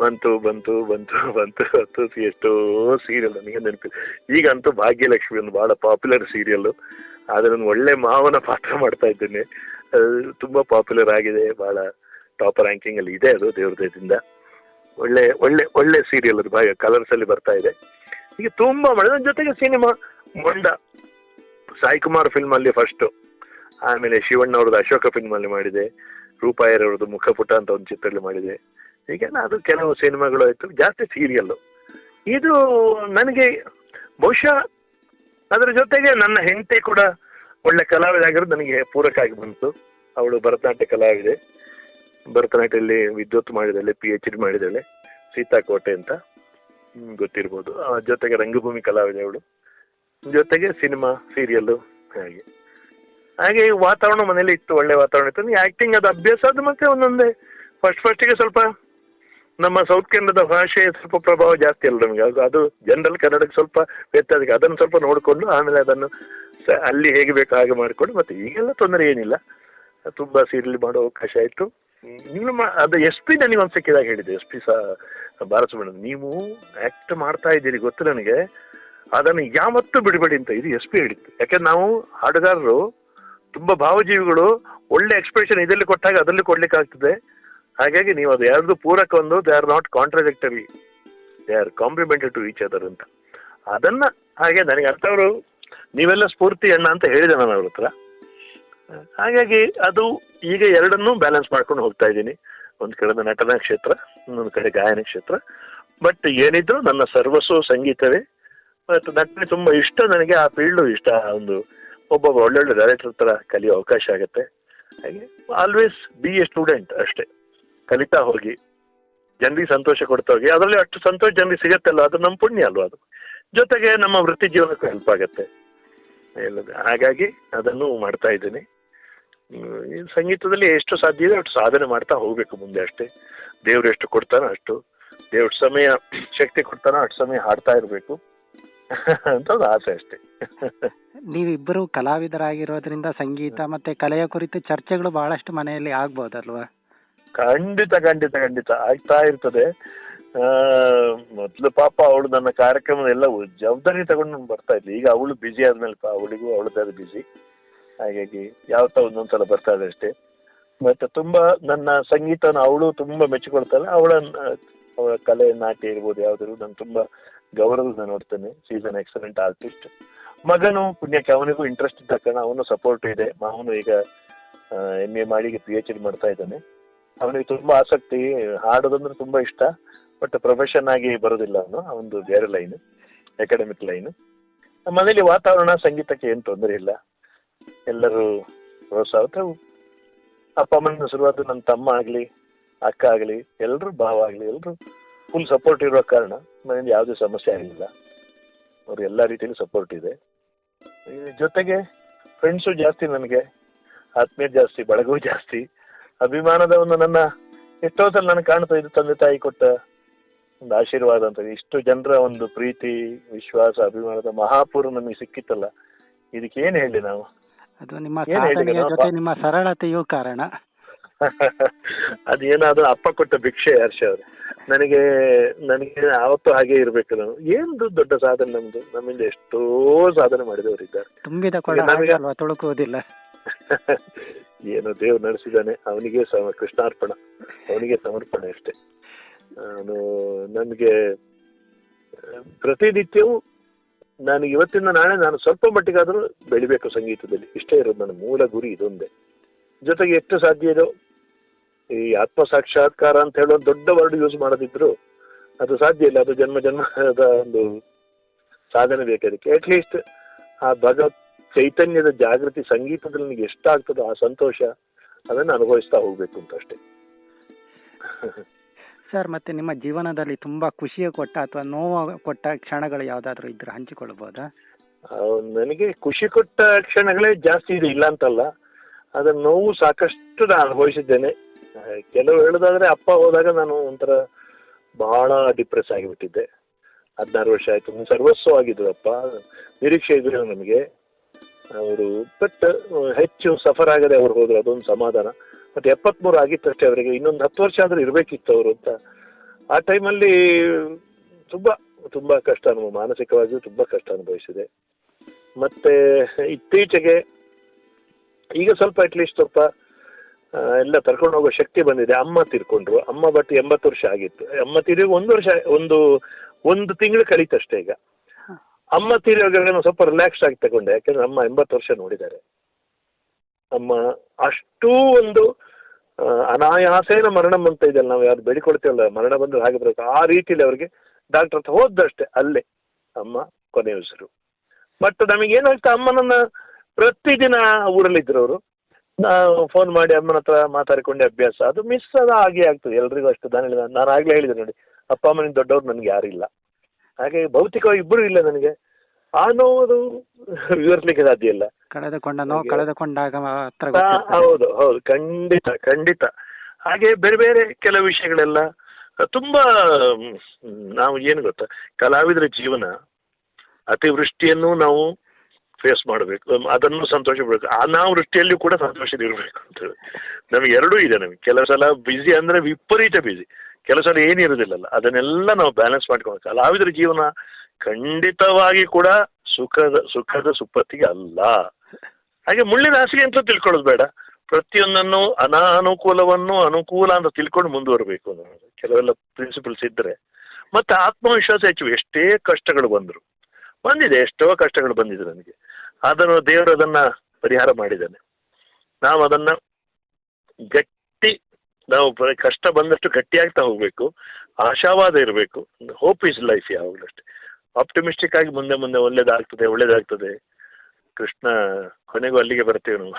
ಬಂತು ಬಂತು ಬಂತು ಬಂತು ಬಂತು ಎಷ್ಟೋ ಸೀರಿಯಲ್ ನನಗೆ ನೆನಪಿದೆ ಈಗಂತೂ ಭಾಗ್ಯಲಕ್ಷ್ಮಿ ಒಂದು ಬಹಳ ಪಾಪ್ಯುಲರ್ ಸೀರಿಯಲ್ ಆದ್ರೆ ಒಂದು ಒಳ್ಳೆ ಮಾವನ ಪಾತ್ರ ಮಾಡ್ತಾ ಇದ್ದೇನೆ. ತುಂಬಾ ಪಾಪ್ಯುಲರ್ ಆಗಿದೆ ಬಹಳ ಟಾಪ್ ರ್ಯಾಂಕಿಂಗ್ ಅಲ್ಲಿ ಇದೆ ಅದು ದೇವ್ರದಯದಿಂದ ಒಳ್ಳೆ ಒಳ್ಳೆ ಒಳ್ಳೆ ಸೀರಿಯಲ್ ಅದು, ಭಾಗ್ಯ ಕಲರ್ಸ್ ಅಲ್ಲಿ ಬರ್ತಾ ಇದೆ. ಈಗ ತುಂಬಾ ಮಾಡಿದ ಜೊತೆಗೆ ಸಿನಿಮಾ ಮೊಂಡ. ಸಾಯಿ ಕುಮಾರ್ ಫಿಲ್ಮ್ ಅಲ್ಲಿ ಫಸ್ಟ್ ಆಮೇಲೆ ಶಿವಣ್ಣ ಅವ್ರದ್ದು ಅಶೋಕ ಫಿಲ್ಮ್ ಅಲ್ಲಿ ಮಾಡಿದೆ ರೂಪಾಯರ್ ಅವ್ರದ್ದು ಮುಖಪುಟ ಅಂತ ಒಂದು ಚಿತ್ರದಲ್ಲಿ ಮಾಡಿದೆ. ಹೀಗೆಲ್ಲ ಅದು ಕೆಲವು ಸಿನಿಮಾಗಳು ಆಯ್ತು, ಜಾಸ್ತಿ ಸೀರಿಯಲ್ ಇದು ನನಗೆ ಬಹುಶಃ ಅದರ ಜೊತೆಗೆ ನನ್ನ ಹೆಂಡತಿ ಕೂಡ ಒಳ್ಳೆ ಕಲಾವಿದ ಆಗಿರೋದು ನನಗೆ ಪೂರಕ ಆಗಿ ಬಂತು. ಅವಳು ಭರತನಾಟ್ಯ ಕಲಾವಿದೆ. ಭರತನಾಟ್ಯದಲ್ಲಿ ವಿದ್ಯುತ್ ಮಾಡಿದಳೆ ಪಿ ಎಚ್ ಡಿ ಮಾಡಿದಾಳೆ ಸೀತಾಕೋಟೆ ಅಂತ. ಗೊತ್ತಿರ್ಬೋದು. ಜೊತೆಗೆ ರಂಗಭೂಮಿ ಕಲಾವಿದೆ ಅವಳು. ಜೊತೆಗೆ ಸಿನಿಮಾ ಸೀರಿಯಲ್ಲು ಹಾಗೆ. ಹಾಗೆ ಈ ವಾತಾವರಣ ಮನೇಲಿ ಇತ್ತು, ಒಳ್ಳೆ ವಾತಾವರಣ ಇತ್ತು. ಆಕ್ಟಿಂಗ್ ಅದು ಅಭ್ಯಾಸ ಅದು ಮತ್ತೆ ಒಂದೊಂದೇ. ಫಸ್ಟ್ ಫಸ್ಟಿಗೆ ಸ್ವಲ್ಪ ನಮ್ಮ ಸೌತ್ ಕನ್ನಡದ ಭಾಷೆ ಸ್ವಲ್ಪ ಪ್ರಭಾವ ಜಾಸ್ತಿ ಅಲ್ಲ ನಮಗೆ. ಅದು ಅದು ಜನರಲ್ ಕನ್ನಡಕ್ಕೆ ಸ್ವಲ್ಪ ವ್ಯತ್ಯಾಸ ಅದನ್ನು ಸ್ವಲ್ಪ ನೋಡಿಕೊಂಡು, ಆಮೇಲೆ ಅದನ್ನು ಅಲ್ಲಿ ಹೇಗೆ ಬೇಕು ಹಾಗೆ ಮಾಡಿಕೊಂಡು, ಮತ್ತೆ ಈಗೆಲ್ಲ ತೊಂದರೆ ಏನಿಲ್ಲ. ತುಂಬಾ ಸೀರಿಯಲ್ ಮಾಡೋ ಅವಕಾಶ ಆಯಿತು. ಇನ್ನು ಮಾ- ಅದು ಎಸ್ ಪಿ ನನಗೆ ಒಂದು ಸಿಕ್ಕಿದಾಗ ಹೇಳಿದೆ ಎಸ್ ಪಿ ಸಹ ನೀವು ಆಕ್ಟ್ ಮಾಡ್ತಾ ಇದ್ದೀರಿ, ಗೊತ್ತು ನನಗೆ. ಅದನ್ನು ಯಾವತ್ತೂ ಬಿಡಬೇಡಿ ಅಂತ ಇದು ಎಸ್ ಪಿ ಹೇಳಿತ್ತು ಯಾಕಂದ್ರೆ ನಾವು ಹಾಡುಗಾರರು ತುಂಬಾ ಭಾವಜೀವಿಗಳು ಒಳ್ಳೆ ಎಕ್ಸ್ಪ್ರೆಷನ್ ಇದರಲ್ಲಿ ಕೊಟ್ಟಾಗ ಅದರಲ್ಲಿ ಕೊಡ್ಲಿಕ್ಕೆ ಆಗ್ತದೆ ಹಾಗಾಗಿ ನೀವು ಅದು ಯಾರ್ದು ಪೂರಕ ಒಂದು they are not contradictory they are complementary to each other ಅಂತ. ಅದನ್ನ ಹಾಗೆ ನನಗೆ ಅರ್ಥ ಅವರು ನೀವೆಲ್ಲ ಸ್ಫೂರ್ತಿ ಅಣ್ಣ ಅಂತ ಹೇಳಿದೆ ನಾನು ಅವ್ರ ಹತ್ರ. ಹಾಗಾಗಿ ಅದು ಈಗ ಎರಡನ್ನೂ ಬ್ಯಾಲೆನ್ಸ್ ಮಾಡ್ಕೊಂಡು ಹೋಗ್ತಾ ಇದ್ದೀನಿ. ಒಂದ್ ಕಡೆ ನಟನಾ ಕ್ಷೇತ್ರ, ಇನ್ನೊಂದು ಕಡೆ ಗಾಯನ ಕ್ಷೇತ್ರ. ಬಟ್ ಏನಿದ್ರು ನನ್ನ ಸರ್ವಸ್ವ ಸಂಗೀತವೇ. ಮತ್ತು ನಟನೆ ತುಂಬಾ ಇಷ್ಟ ನನಗೆ, ಆ ಫೀಲ್ಡು ಇಷ್ಟ ಒಂದು ಒಬ್ಬೊಬ್ಬ ಒಳ್ಳೊಳ್ಳೆ ಡೈರೆಕ್ಟರ್ ತರ ಕಲಿಯೋ ಅವಕಾಶ ಆಗುತ್ತೆ. ಹಾಗೆ ಆಲ್ವೇಸ್ ಬಿ ಎ ಸ್ಟೂಡೆಂಟ್ ಅಷ್ಟೇ. ಕಲಿತಾ ಹೋಗಿ, ಜನರಿಗೆ ಸಂತೋಷ ಕೊಡ್ತಾ ಹೋಗಿ, ಅದರಲ್ಲಿ ಅಷ್ಟು ಸಂತೋಷ ಜನರಿಗೆ ಸಿಗತ್ತಲ್ಲ, ಅದು ನಮ್ಮ ಪುಣ್ಯ ಅಲ್ವಾ ಅದು? ಜೊತೆಗೆ ನಮ್ಮ ವೃತ್ತಿ ಜೀವನಕ್ಕೂ ಹೆಲ್ಪ್ ಆಗುತ್ತೆ. ಹಾಗಾಗಿ ಅದನ್ನು ಮಾಡ್ತಾ ಇದ್ದೀನಿ. ಸಂಗೀತದಲ್ಲಿ ಎಷ್ಟು ಸಾಧ್ಯ ಇದೆ, ಅಷ್ಟು ಸಾಧನೆ ಮಾಡ್ತಾ ಹೋಗ್ಬೇಕು ಮುಂದೆ ಅಷ್ಟೇ. ದೇವ್ರು ಎಷ್ಟು ಕೊಡ್ತಾನೋ ಅಷ್ಟು. ದೇವ್ರ ಸಮಯ, ಶಕ್ತಿ ಕೊಡ್ತಾನೋ ಅಷ್ಟು ಸಮಯ ಹಾಡ್ತಾ ಇರಬೇಕು. ಆಸೆ ಅಷ್ಟೇ. ನೀವಿಬ್ಬರು ಕಲಾವಿದರಾಗಿರೋದ್ರಿಂದ ಸಂಗೀತ ಮತ್ತೆ ಕಲೆಯ ಕುರಿತು ಚರ್ಚೆಗಳು ಬಹಳಷ್ಟು ಮನೆಯಲ್ಲಿ ಆಗ್ಬೋದಲ್ವಾ? ಖಂಡಿತ ಖಂಡಿತ ಖಂಡಿತ. ಆಗ್ತಾ ಇರ್ತದೆ. ಮೊದ್ಲು ಪಾಪ ಅವಳು ನನ್ನ ಕಾರ್ಯಕ್ರಮ ಎಲ್ಲ ಜವಾಬ್ದಾರಿ ತಗೊಂಡು ಬರ್ತಾ ಇದ್ಲಿ. ಈಗ ಅವಳು ಬಿಜಿ ಆದ್ಮೇಲೆ ಪಾ ಅವಳಿಗೂ ಅವಳದಾದ ಬಿಜಿ ಹಾಗಾಗಿ ಯಾವತ್ತ ಒಂದೊಂದ್ಸಲ ಬರ್ತಾ ಇದೆ ಅಷ್ಟೇ. ಮತ್ತೆ ತುಂಬಾ ನನ್ನ ಸಂಗೀತನ ಅವಳು ತುಂಬಾ ಮೆಚ್ಚಿಕೊಳ್ತಾಳೆ. ಅವಳ ಅವಳ ಕಲೆ ನಾಟ್ಯ ಇರ್ಬೋದು ಯಾವ್ದಾದ್ರು ನಾನು ತುಂಬಾ ಗೌರವದಿಂದ ನೋಡ್ತೇನೆ. ಸೀಸನ್ ಎಕ್ಸಲೆಂಟ್ ಆರ್ಟಿಸ್ಟ್ ಮಗನು ಪುಣ್ಯಕ್ಕೆ ಅವನಿಗೂ ಇಂಟ್ರೆಸ್ಟ್ ಇದ್ದ ಕಾರಣ ಅವನು ಸಪೋರ್ಟ್ ಇದೆ. ಅವನು ಈಗ ಎಂ ಎ ಮಾಡಿ ಪಿ ಎಚ್ ಡಿ ಮಾಡ್ತಾ ಇದ್ದಾನೆ. ಅವನಿಗೆ ತುಂಬಾ ಆಸಕ್ತಿ, ಹಾಡೋದಂದ್ರೆ ತುಂಬಾ ಇಷ್ಟ. ಬಟ್ ಪ್ರೊಫೆಷನ್ ಆಗಿ ಬರೋದಿಲ್ಲ ಅವನು. ಅವನದು ಬೇರೆ ಲೈನ್ ಅಕಾಡೆಮಿಕ್ ಲೈನ್ ಮನೇಲಿ ವಾತಾವರಣ, ಸಂಗೀತಕ್ಕೆ ಏನು ತೊಂದರೆ ಇಲ್ಲ. ಎಲ್ಲರೂ ಪ್ರೋತ್ಸಾಹ ಅಪ್ಪ ಅಮ್ಮನ ಶುರುವಾದ ನನ್ನ ತಮ್ಮ ಆಗ್ಲಿ, ಅಕ್ಕ ಆಗ್ಲಿ ಎಲ್ಲರೂ ಭಾವ ಆಗ್ಲಿ ಎಲ್ಲರೂ ಫುಲ್ ಸಪೋರ್ಟ್ ಇರೋ ಕಾರಣ ಮನೆಯಿಂದ ಯಾವುದೇ ಸಮಸ್ಯೆ ಆಗಿಲ್ಲ. ಅವ್ರು ಎಲ್ಲ ರೀತಿಯಲ್ಲಿ ಸಪೋರ್ಟ್ ಇದೆ. ಜೊತೆಗೆ ಫ್ರೆಂಡ್ಸು ಜಾಸ್ತಿ ನನಗೆ ಆತ್ಮೀಯ ಜಾಸ್ತಿ ಬಳಗವೂ ಜಾಸ್ತಿ. ಅಭಿಮಾನದ ಒಂದು ನನ್ನ ಎಷ್ಟೋ ಸಲ ನನಗೆ ಕಾಣ್ತಾ ಇದ್ದು ತಂದೆ ತಾಯಿ ಕೊಟ್ಟ ಒಂದು ಆಶೀರ್ವಾದ ಅಂತ ಇಷ್ಟು ಜನರ ಒಂದು ಪ್ರೀತಿ ವಿಶ್ವಾಸ ಅಭಿಮಾನದ ಮಹಾಪೂರ್ವ ನಮಗೆ ಸಿಕ್ಕಿತ್ತಲ್ಲ. ಇದಕ್ಕೆ ಏನು ಹೇಳಿ ನಾವು? ಅದು ನಿಮ್ಮ ನಿಮ್ಮ ಸರಳತೆಯೂ ಕಾರಣ. ಅದೇನಾದ್ರೂ ಅಪ್ಪ ಕೊಟ್ಟ ಭಿಕ್ಷೆ ಹರ್ಷ ಅವ್ರೆ. ನನಗೆ ನನಗೆ ಅವತ್ತು ಹಾಗೆ ಇರ್ಬೇಕು ನಾವು ಏನು ದೊಡ್ಡ ಸಾಧನೆ ನಮ್ದು? ನಮ್ಮಿಂದ ಎಷ್ಟೋ ಸಾಧನೆ ಮಾಡಿದವರು ಇದ್ದಾರೆ. ತುಂಬಿದ ತುಳುಕುವುದಿಲ್ಲ. ಏನು ದೇವ್ರು ನಡೆಸಿದಾನೆ ಅವನಿಗೆ ಸಮ ಕೃಷ್ಣಾರ್ಪಣ. ಅವನಿಗೆ ಸಮರ್ಪಣೆ ಅಷ್ಟೇ. ನಾನು ನನಗೆ ಪ್ರತಿನಿತ್ಯವೂ ನಾನು ಇವತ್ತಿಂದ ನಾಳೆ ನಾನು ಸ್ವಲ್ಪ ಮಟ್ಟಿಗಾದರೂ ಬೆಳಿಬೇಕು ಸಂಗೀತದಲ್ಲಿ. ಇಷ್ಟೇ ಇರೋದು ನನ್ನ ಮೂಲ ಗುರಿ ಇದೊಂದೇ. ಜೊತೆಗೆ ಎಷ್ಟು ಸಾಧ್ಯ ಇದೋ ಈ ಆತ್ಮ ಸಾಕ್ಷಾತ್ಕಾರ ಅಂತ ಹೇಳುವ ದೊಡ್ಡ ವರ್ಡ್ ಯೂಸ್ ಮಾಡದಿದ್ರು ಅದು ಸಾಧ್ಯ ಇಲ್ಲ. ಅದು ಜನ್ಮ ಜನ್ಮದ ಒಂದು ಸಾಧನೆ ಬೇಕು ಅದಕ್ಕೆ. ಅಟ್ಲೀಸ್ಟ್ ಆ ಭಗವತ್ ಚೈತನ್ಯದ ಜಾಗೃತಿ ಸಂಗೀತದಲ್ಲಿ ನನಗೆ ಎಷ್ಟಾಗ್ತದೋ ಆ ಸಂತೋಷ ಅದನ್ನು ಅನುಭವಿಸ್ತಾ ಹೋಗ್ಬೇಕು ಅಂತ ಅಷ್ಟೇ. ಸರ್ ಮತ್ತೆ ನಿಮ್ಮ ಜೀವನದಲ್ಲಿ ತುಂಬಾ ಖುಷಿಯ ಕೊಟ್ಟ ಅಥವಾ ನೋವು ಕೊಟ್ಟ ಕ್ಷಣಗಳು ಯಾವ್ದಾದ್ರು ಇದ್ರೆ ಹಂಚಿಕೊಳ್ಬಹುದಾ ನನಗೆ ಖುಷಿ ಕೊಟ್ಟ ಕ್ಷಣಗಳೇ ಜಾಸ್ತಿ ಇದೆ ಇಲ್ಲ ಅಂತಲ್ಲ. ಅದರ ನೋವು ಸಾಕಷ್ಟು ನಾನು ಅನುಭವಿಸಿದ್ದೇನೆ. ಕೆಲವು ಹೇಳೋದಾದ್ರೆ ಅಪ್ಪ ಹೋದಾಗ ನಾನು ಒಂಥರ ಬಹಳ ಡಿಪ್ರೆಸ್ ಆಗಿಬಿಟ್ಟಿದ್ದೆ. ಹದಿನಾರು ವರ್ಷ ಆಯ್ತು. ಸರ್ವಸ್ವ ಆಗಿದ್ರು ಅಪ್ಪ. ನಿರೀಕ್ಷೆ ಇದ್ರು ನಮಗೆ. ಅವರು ಬಟ್ ಹೆಚ್ಚು ಸಫರ್ ಆಗದೆ ಅವ್ರು ಹೋದ್ರು. ಅದೊಂದು ಸಮಾಧಾನ. ಮತ್ತೆ ಎಪ್ಪತ್ಮೂರು ಆಗಿತ್ತಷ್ಟೇ ಅವರಿಗೆ. ಇನ್ನೊಂದು ಹತ್ತು ವರ್ಷ ಆದ್ರೂ ಇರ್ಬೇಕಿತ್ತು ಅವರು ಅಂತ. ಆ ಟೈಮಲ್ಲಿ ತುಂಬಾ ತುಂಬಾ ಕಷ್ಟ ಅನುಭವ. ಮಾನಸಿಕವಾಗಿಯೂ ತುಂಬಾ ಕಷ್ಟ ಅನುಭವಿಸಿದೆ. ಮತ್ತೆ ಇತ್ತೀಚೆಗೆ ಈಗ ಸ್ವಲ್ಪ ಅಟ್ಲೀಸ್ಟ್ ಸ್ವಲ್ಪ ಎಲ್ಲ ಕರ್ಕೊಂಡು ಹೋಗೋ ಶಕ್ತಿ ಬಂದಿದೆ. ಅಮ್ಮ ತಿರ್ಕೊಂಡ್ರು. ಅಮ್ಮ ಬಟ್ ಎಂಬತ್ತು ವರ್ಷ ಆಗಿತ್ತು. ಅಮ್ಮ ತೀರಿ ಒಂದು ವರ್ಷ ಒಂದು ಒಂದು ತಿಂಗಳು ಕಳೀತಷ್ಟೇ ಈಗ. ಅಮ್ಮ ತೀರಿವಾಗ ನಾನು ಸ್ವಲ್ಪ ರಿಲ್ಯಾಕ್ಸ್ ಆಗಿ ತಗೊಂಡೆ. ಯಾಕಂದ್ರೆ ಅಮ್ಮ ಎಂಬತ್ತು ವರ್ಷ ನೋಡಿದ್ದಾರೆ. ಅಮ್ಮ ಅಷ್ಟೂ ಒಂದು ಅನಾಯಾಸೇನ ಮರಣ ಅಂತ ಇದೆಯಲ್ಲ ನಾವು ಯಾರು ಬೇಡಿಕೊಳ್ತೇವಲ್ಲ ಮರಣ ಬಂದ್ರೆ ಹಾಗೆ ಬರುತ್ತೆ. ಆ ರೀತಿಯಲ್ಲಿ ಅವರಿಗೆ ಡಾಕ್ಟರ್ ಹತ್ರ ಹೋದಷ್ಟೇ ಅಲ್ಲೇ ಅಮ್ಮ ಕೊನೆ ಉಸಿರು ಬಟ್ ನಮಗೇನಾಗ್ತಾ ಅಮ್ಮನನ್ನ ಪ್ರತಿದಿನ ಊರಲ್ಲಿದ್ರು ಅವರು. ನಾವು ಫೋನ್ ಮಾಡಿ ಅಮ್ಮನ ಹತ್ರ ಮಾತಾಡಿಕೊಂಡೆ ಅಭ್ಯಾಸ. ಅದು ಮಿಸ್ ಅದ ಹಾಗೆ ಆಗ್ತದೆ. ಎಲ್ರಿಗೂ ಅಷ್ಟು. ನಾನು ಹೇಳಿದ ನಾನು ಆಗ್ಲೇ ಹೇಳಿದೆ ನೋಡಿ. ಅಪ್ಪ ಅಮ್ಮನಿಂದ ದೊಡ್ಡವ್ರು ನನಗೆ ಯಾರಿಲ್ಲ ಹಾಗೆ ಭೌತಿಕವಾಗಿ ಇಬ್ಬರು ಇಲ್ಲ ನನಗೆ. ಆ ನೋವು ವಿವರಿಸಲಿಕ್ಕೆ ಸಾಧ್ಯ ಇಲ್ಲ. ಕಳೆದುಕೊಂಡ ನೋವು. ಕಳೆದುಕೊಂಡಾಗ ಮಾತ್ರ ಗೊತ್ತಿರ್ತದೆ. ಹೌದು ಹೌದು. ಖಂಡಿತ ಖಂಡಿತ. ಹಾಗೆ ಬೇರೆ ಬೇರೆ ಕೆಲವು ವಿಷಯಗಳೆಲ್ಲ ತುಂಬಾ ಮ್, ನಾವು ಏನು ಗೊತ್ತಾ? ಕಲಾವಿದರ ಜೀವನ ಅತಿವೃಷ್ಟಿಯನ್ನು ನಾವು ಫೇಸ್ ಮಾಡಬೇಕು. ಅದನ್ನು ಸಂತೋಷ ಪಡಬೇಕು ಅನಾವೃಷ್ಟಿಯಲ್ಲಿಯೂ ಕೂಡ ಸಂತೋಷದಿರಬೇಕು ಅಂತ ನಮಗೆ ಎರಡೂ ಇದೆ ನಮಗೆ. ಕೆಲವು ಸಲ ಬ್ಯುಸಿ ಅಂದ್ರೆ ವಿಪರೀತ ಬ್ಯುಸಿ ಕೆಲವು ಸಲ ಏನಿರೋದಿಲ್ಲಲ್ಲ ಅದನ್ನೆಲ್ಲ ನಾವು ಬ್ಯಾಲೆನ್ಸ್ ಮಾಡ್ಕೊಂಡು ಕಲಾವಿದರ ಜೀವನ ಖಂಡಿತವಾಗಿ ಕೂಡ ಸುಖದ ಸುಖದ ಸುಪ್ಪತ್ತಿಗೆ ಅಲ್ಲ. ಹಾಗೆ ಮುಳ್ಳಿನ ಹಾಸಿಗೆ ಅಂತ ತಿಳ್ಕೊಳ್ಳೋದು ಬೇಡ. ಪ್ರತಿಯೊಂದನ್ನು ಅನಾನುಕೂಲವನ್ನು ಅನುಕೂಲ ಅಂತ ತಿಳ್ಕೊಂಡು ಮುಂದುವರಬೇಕು ಕೆಲವೆಲ್ಲ ಪ್ರಿನ್ಸಿಪಲ್ಸ್ ಇದ್ರೆ. ಮತ್ತೆ ಆತ್ಮವಿಶ್ವಾಸ ಹೆಚ್ಚು. ಎಷ್ಟೇ ಕಷ್ಟಗಳು ಬಂದ್ರು. ಬಂದಿದೆ. ಎಷ್ಟೋ ಕಷ್ಟಗಳು ಬಂದಿದೆ ನನಗೆ. ಅದನ್ನು ದೇವರು ಅದನ್ನ ಪರಿಹಾರ ಮಾಡಿದ್ದಾನೆ. ನಾವು ಅದನ್ನ ಗಟ್ಟಿ ನಾವು ಕಷ್ಟ ಬಂದಷ್ಟು ಗಟ್ಟಿಯಾಗ್ತಾ ಹೋಗ್ಬೇಕು. ಆಶಾವಾದ ಇರಬೇಕು. ಹೋಪ್ ಇಸ್ ಲೈಫ್ ಯಾವಾಗಲೂ ಅಷ್ಟೇ. ಆಪ್ಟಿಮಿಸ್ಟಿಕ್ ಆಗಿ ಮುಂದೆ ಮುಂದೆ ಒಳ್ಳೇದಾಗ್ತದೆ ಒಳ್ಳೇದಾಗ್ತದೆ. ಕೃಷ್ಣ ಕೊನೆಗೂ ಅಲ್ಲಿಗೆ ಬರ್ತೇವೆ ನಾವು.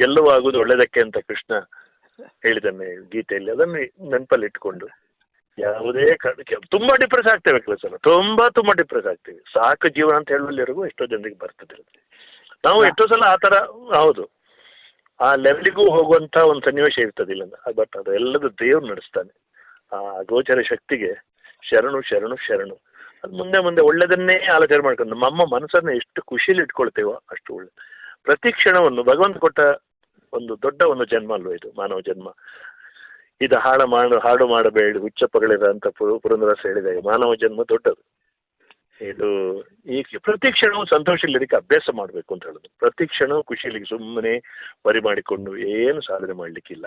ಎಲ್ಲವೂ ಆಗುದು ಒಳ್ಳೇದಕ್ಕೆ ಅಂತ ಕೃಷ್ಣ ಹೇಳಿದ್ದಾನೆ ಗೀತೆಯಲ್ಲಿ. ಅದನ್ನು ನೆನಪಲ್ಲಿ ಇಟ್ಕೊಂಡು. ಯಾವುದೇ ಕಾರಣಕ್ಕೆ ತುಂಬಾ ಡಿಪ್ರೆಸ್ ಆಗ್ತೇವೆ ಕೆಲಸ ತುಂಬಾ ತುಂಬಾ ಡಿಪ್ರೆಸ್ ಆಗ್ತೇವೆ. ಸಾಕು ಜೀವನ ಅಂತ ಹೇಳುವಲ್ಲಿವರೆಗೂ ಎಷ್ಟೋ ಜನರಿಗೆ ಬರ್ತದೆ ನಾವು ಎಷ್ಟೋ ಸಲ ಆ ತರ ಹೌದು. ಆ ಲೆವೆಲಿಗೂ ಹೋಗುವಂತ ಒಂದು ಸನ್ನಿವೇಶ ಇರ್ತದೆ ಇಲ್ಲ ಬಟ್ ಅದೆಲ್ಲದ ದೇವ್ರು ನಡೆಸ್ತಾನೆ. ಆ ಗೋಚರ ಶಕ್ತಿಗೆ ಶರಣು ಶರಣು ಶರಣು. ಅದು ಮುಂದೆ ಮುಂದೆ ಒಳ್ಳೆದನ್ನೇ ಆಲೋಚನೆ ಮಾಡ್ಕೊಂಡು ನಮ್ಮ ಮನಸ್ಸನ್ನ ಎಷ್ಟು ಖುಷಿಯಲ್ಲಿ ಇಟ್ಕೊಳ್ತೇವೋ ಅಷ್ಟು ಒಳ್ಳೆ ಪ್ರತಿ ಕ್ಷಣವನ್ನು ಭಗವಂತ ಕೊಟ್ಟ ಒಂದು ದೊಡ್ಡ ಒಂದು ಜನ್ಮ ಅಲ್ವ ಇದು ಮಾನವ ಜನ್ಮ. ಇದು ಹಾಡು ಮಾಡು, ಹಾಡು ಮಾಡಬೇಡಿ ಹುಚ್ಚಪ್ಪಗಳಿರ ಅಂತ ಪುರ ಪುರಂದರದಾಸ ಹೇಳಿದಾಗ ಮಾನವ ಜನ್ಮ ದೊಡ್ಡದು. ಇದು ಈ ಪ್ರತಿ ಕ್ಷಣವೂ ಸಂತೋಷಲಿಕ್ಕೆ ಅಭ್ಯಾಸ ಮಾಡಬೇಕು ಅಂತ ಹೇಳುದು. ಪ್ರತಿ ಕ್ಷಣವೂ ಖುಷಿಯಲ್ಲಿ ಸುಮ್ಮನೆ ಪರಿ ಮಾಡಿಕೊಂಡು ಏನು ಸಾಧನೆ ಮಾಡ್ಲಿಕ್ಕಿಲ್ಲ.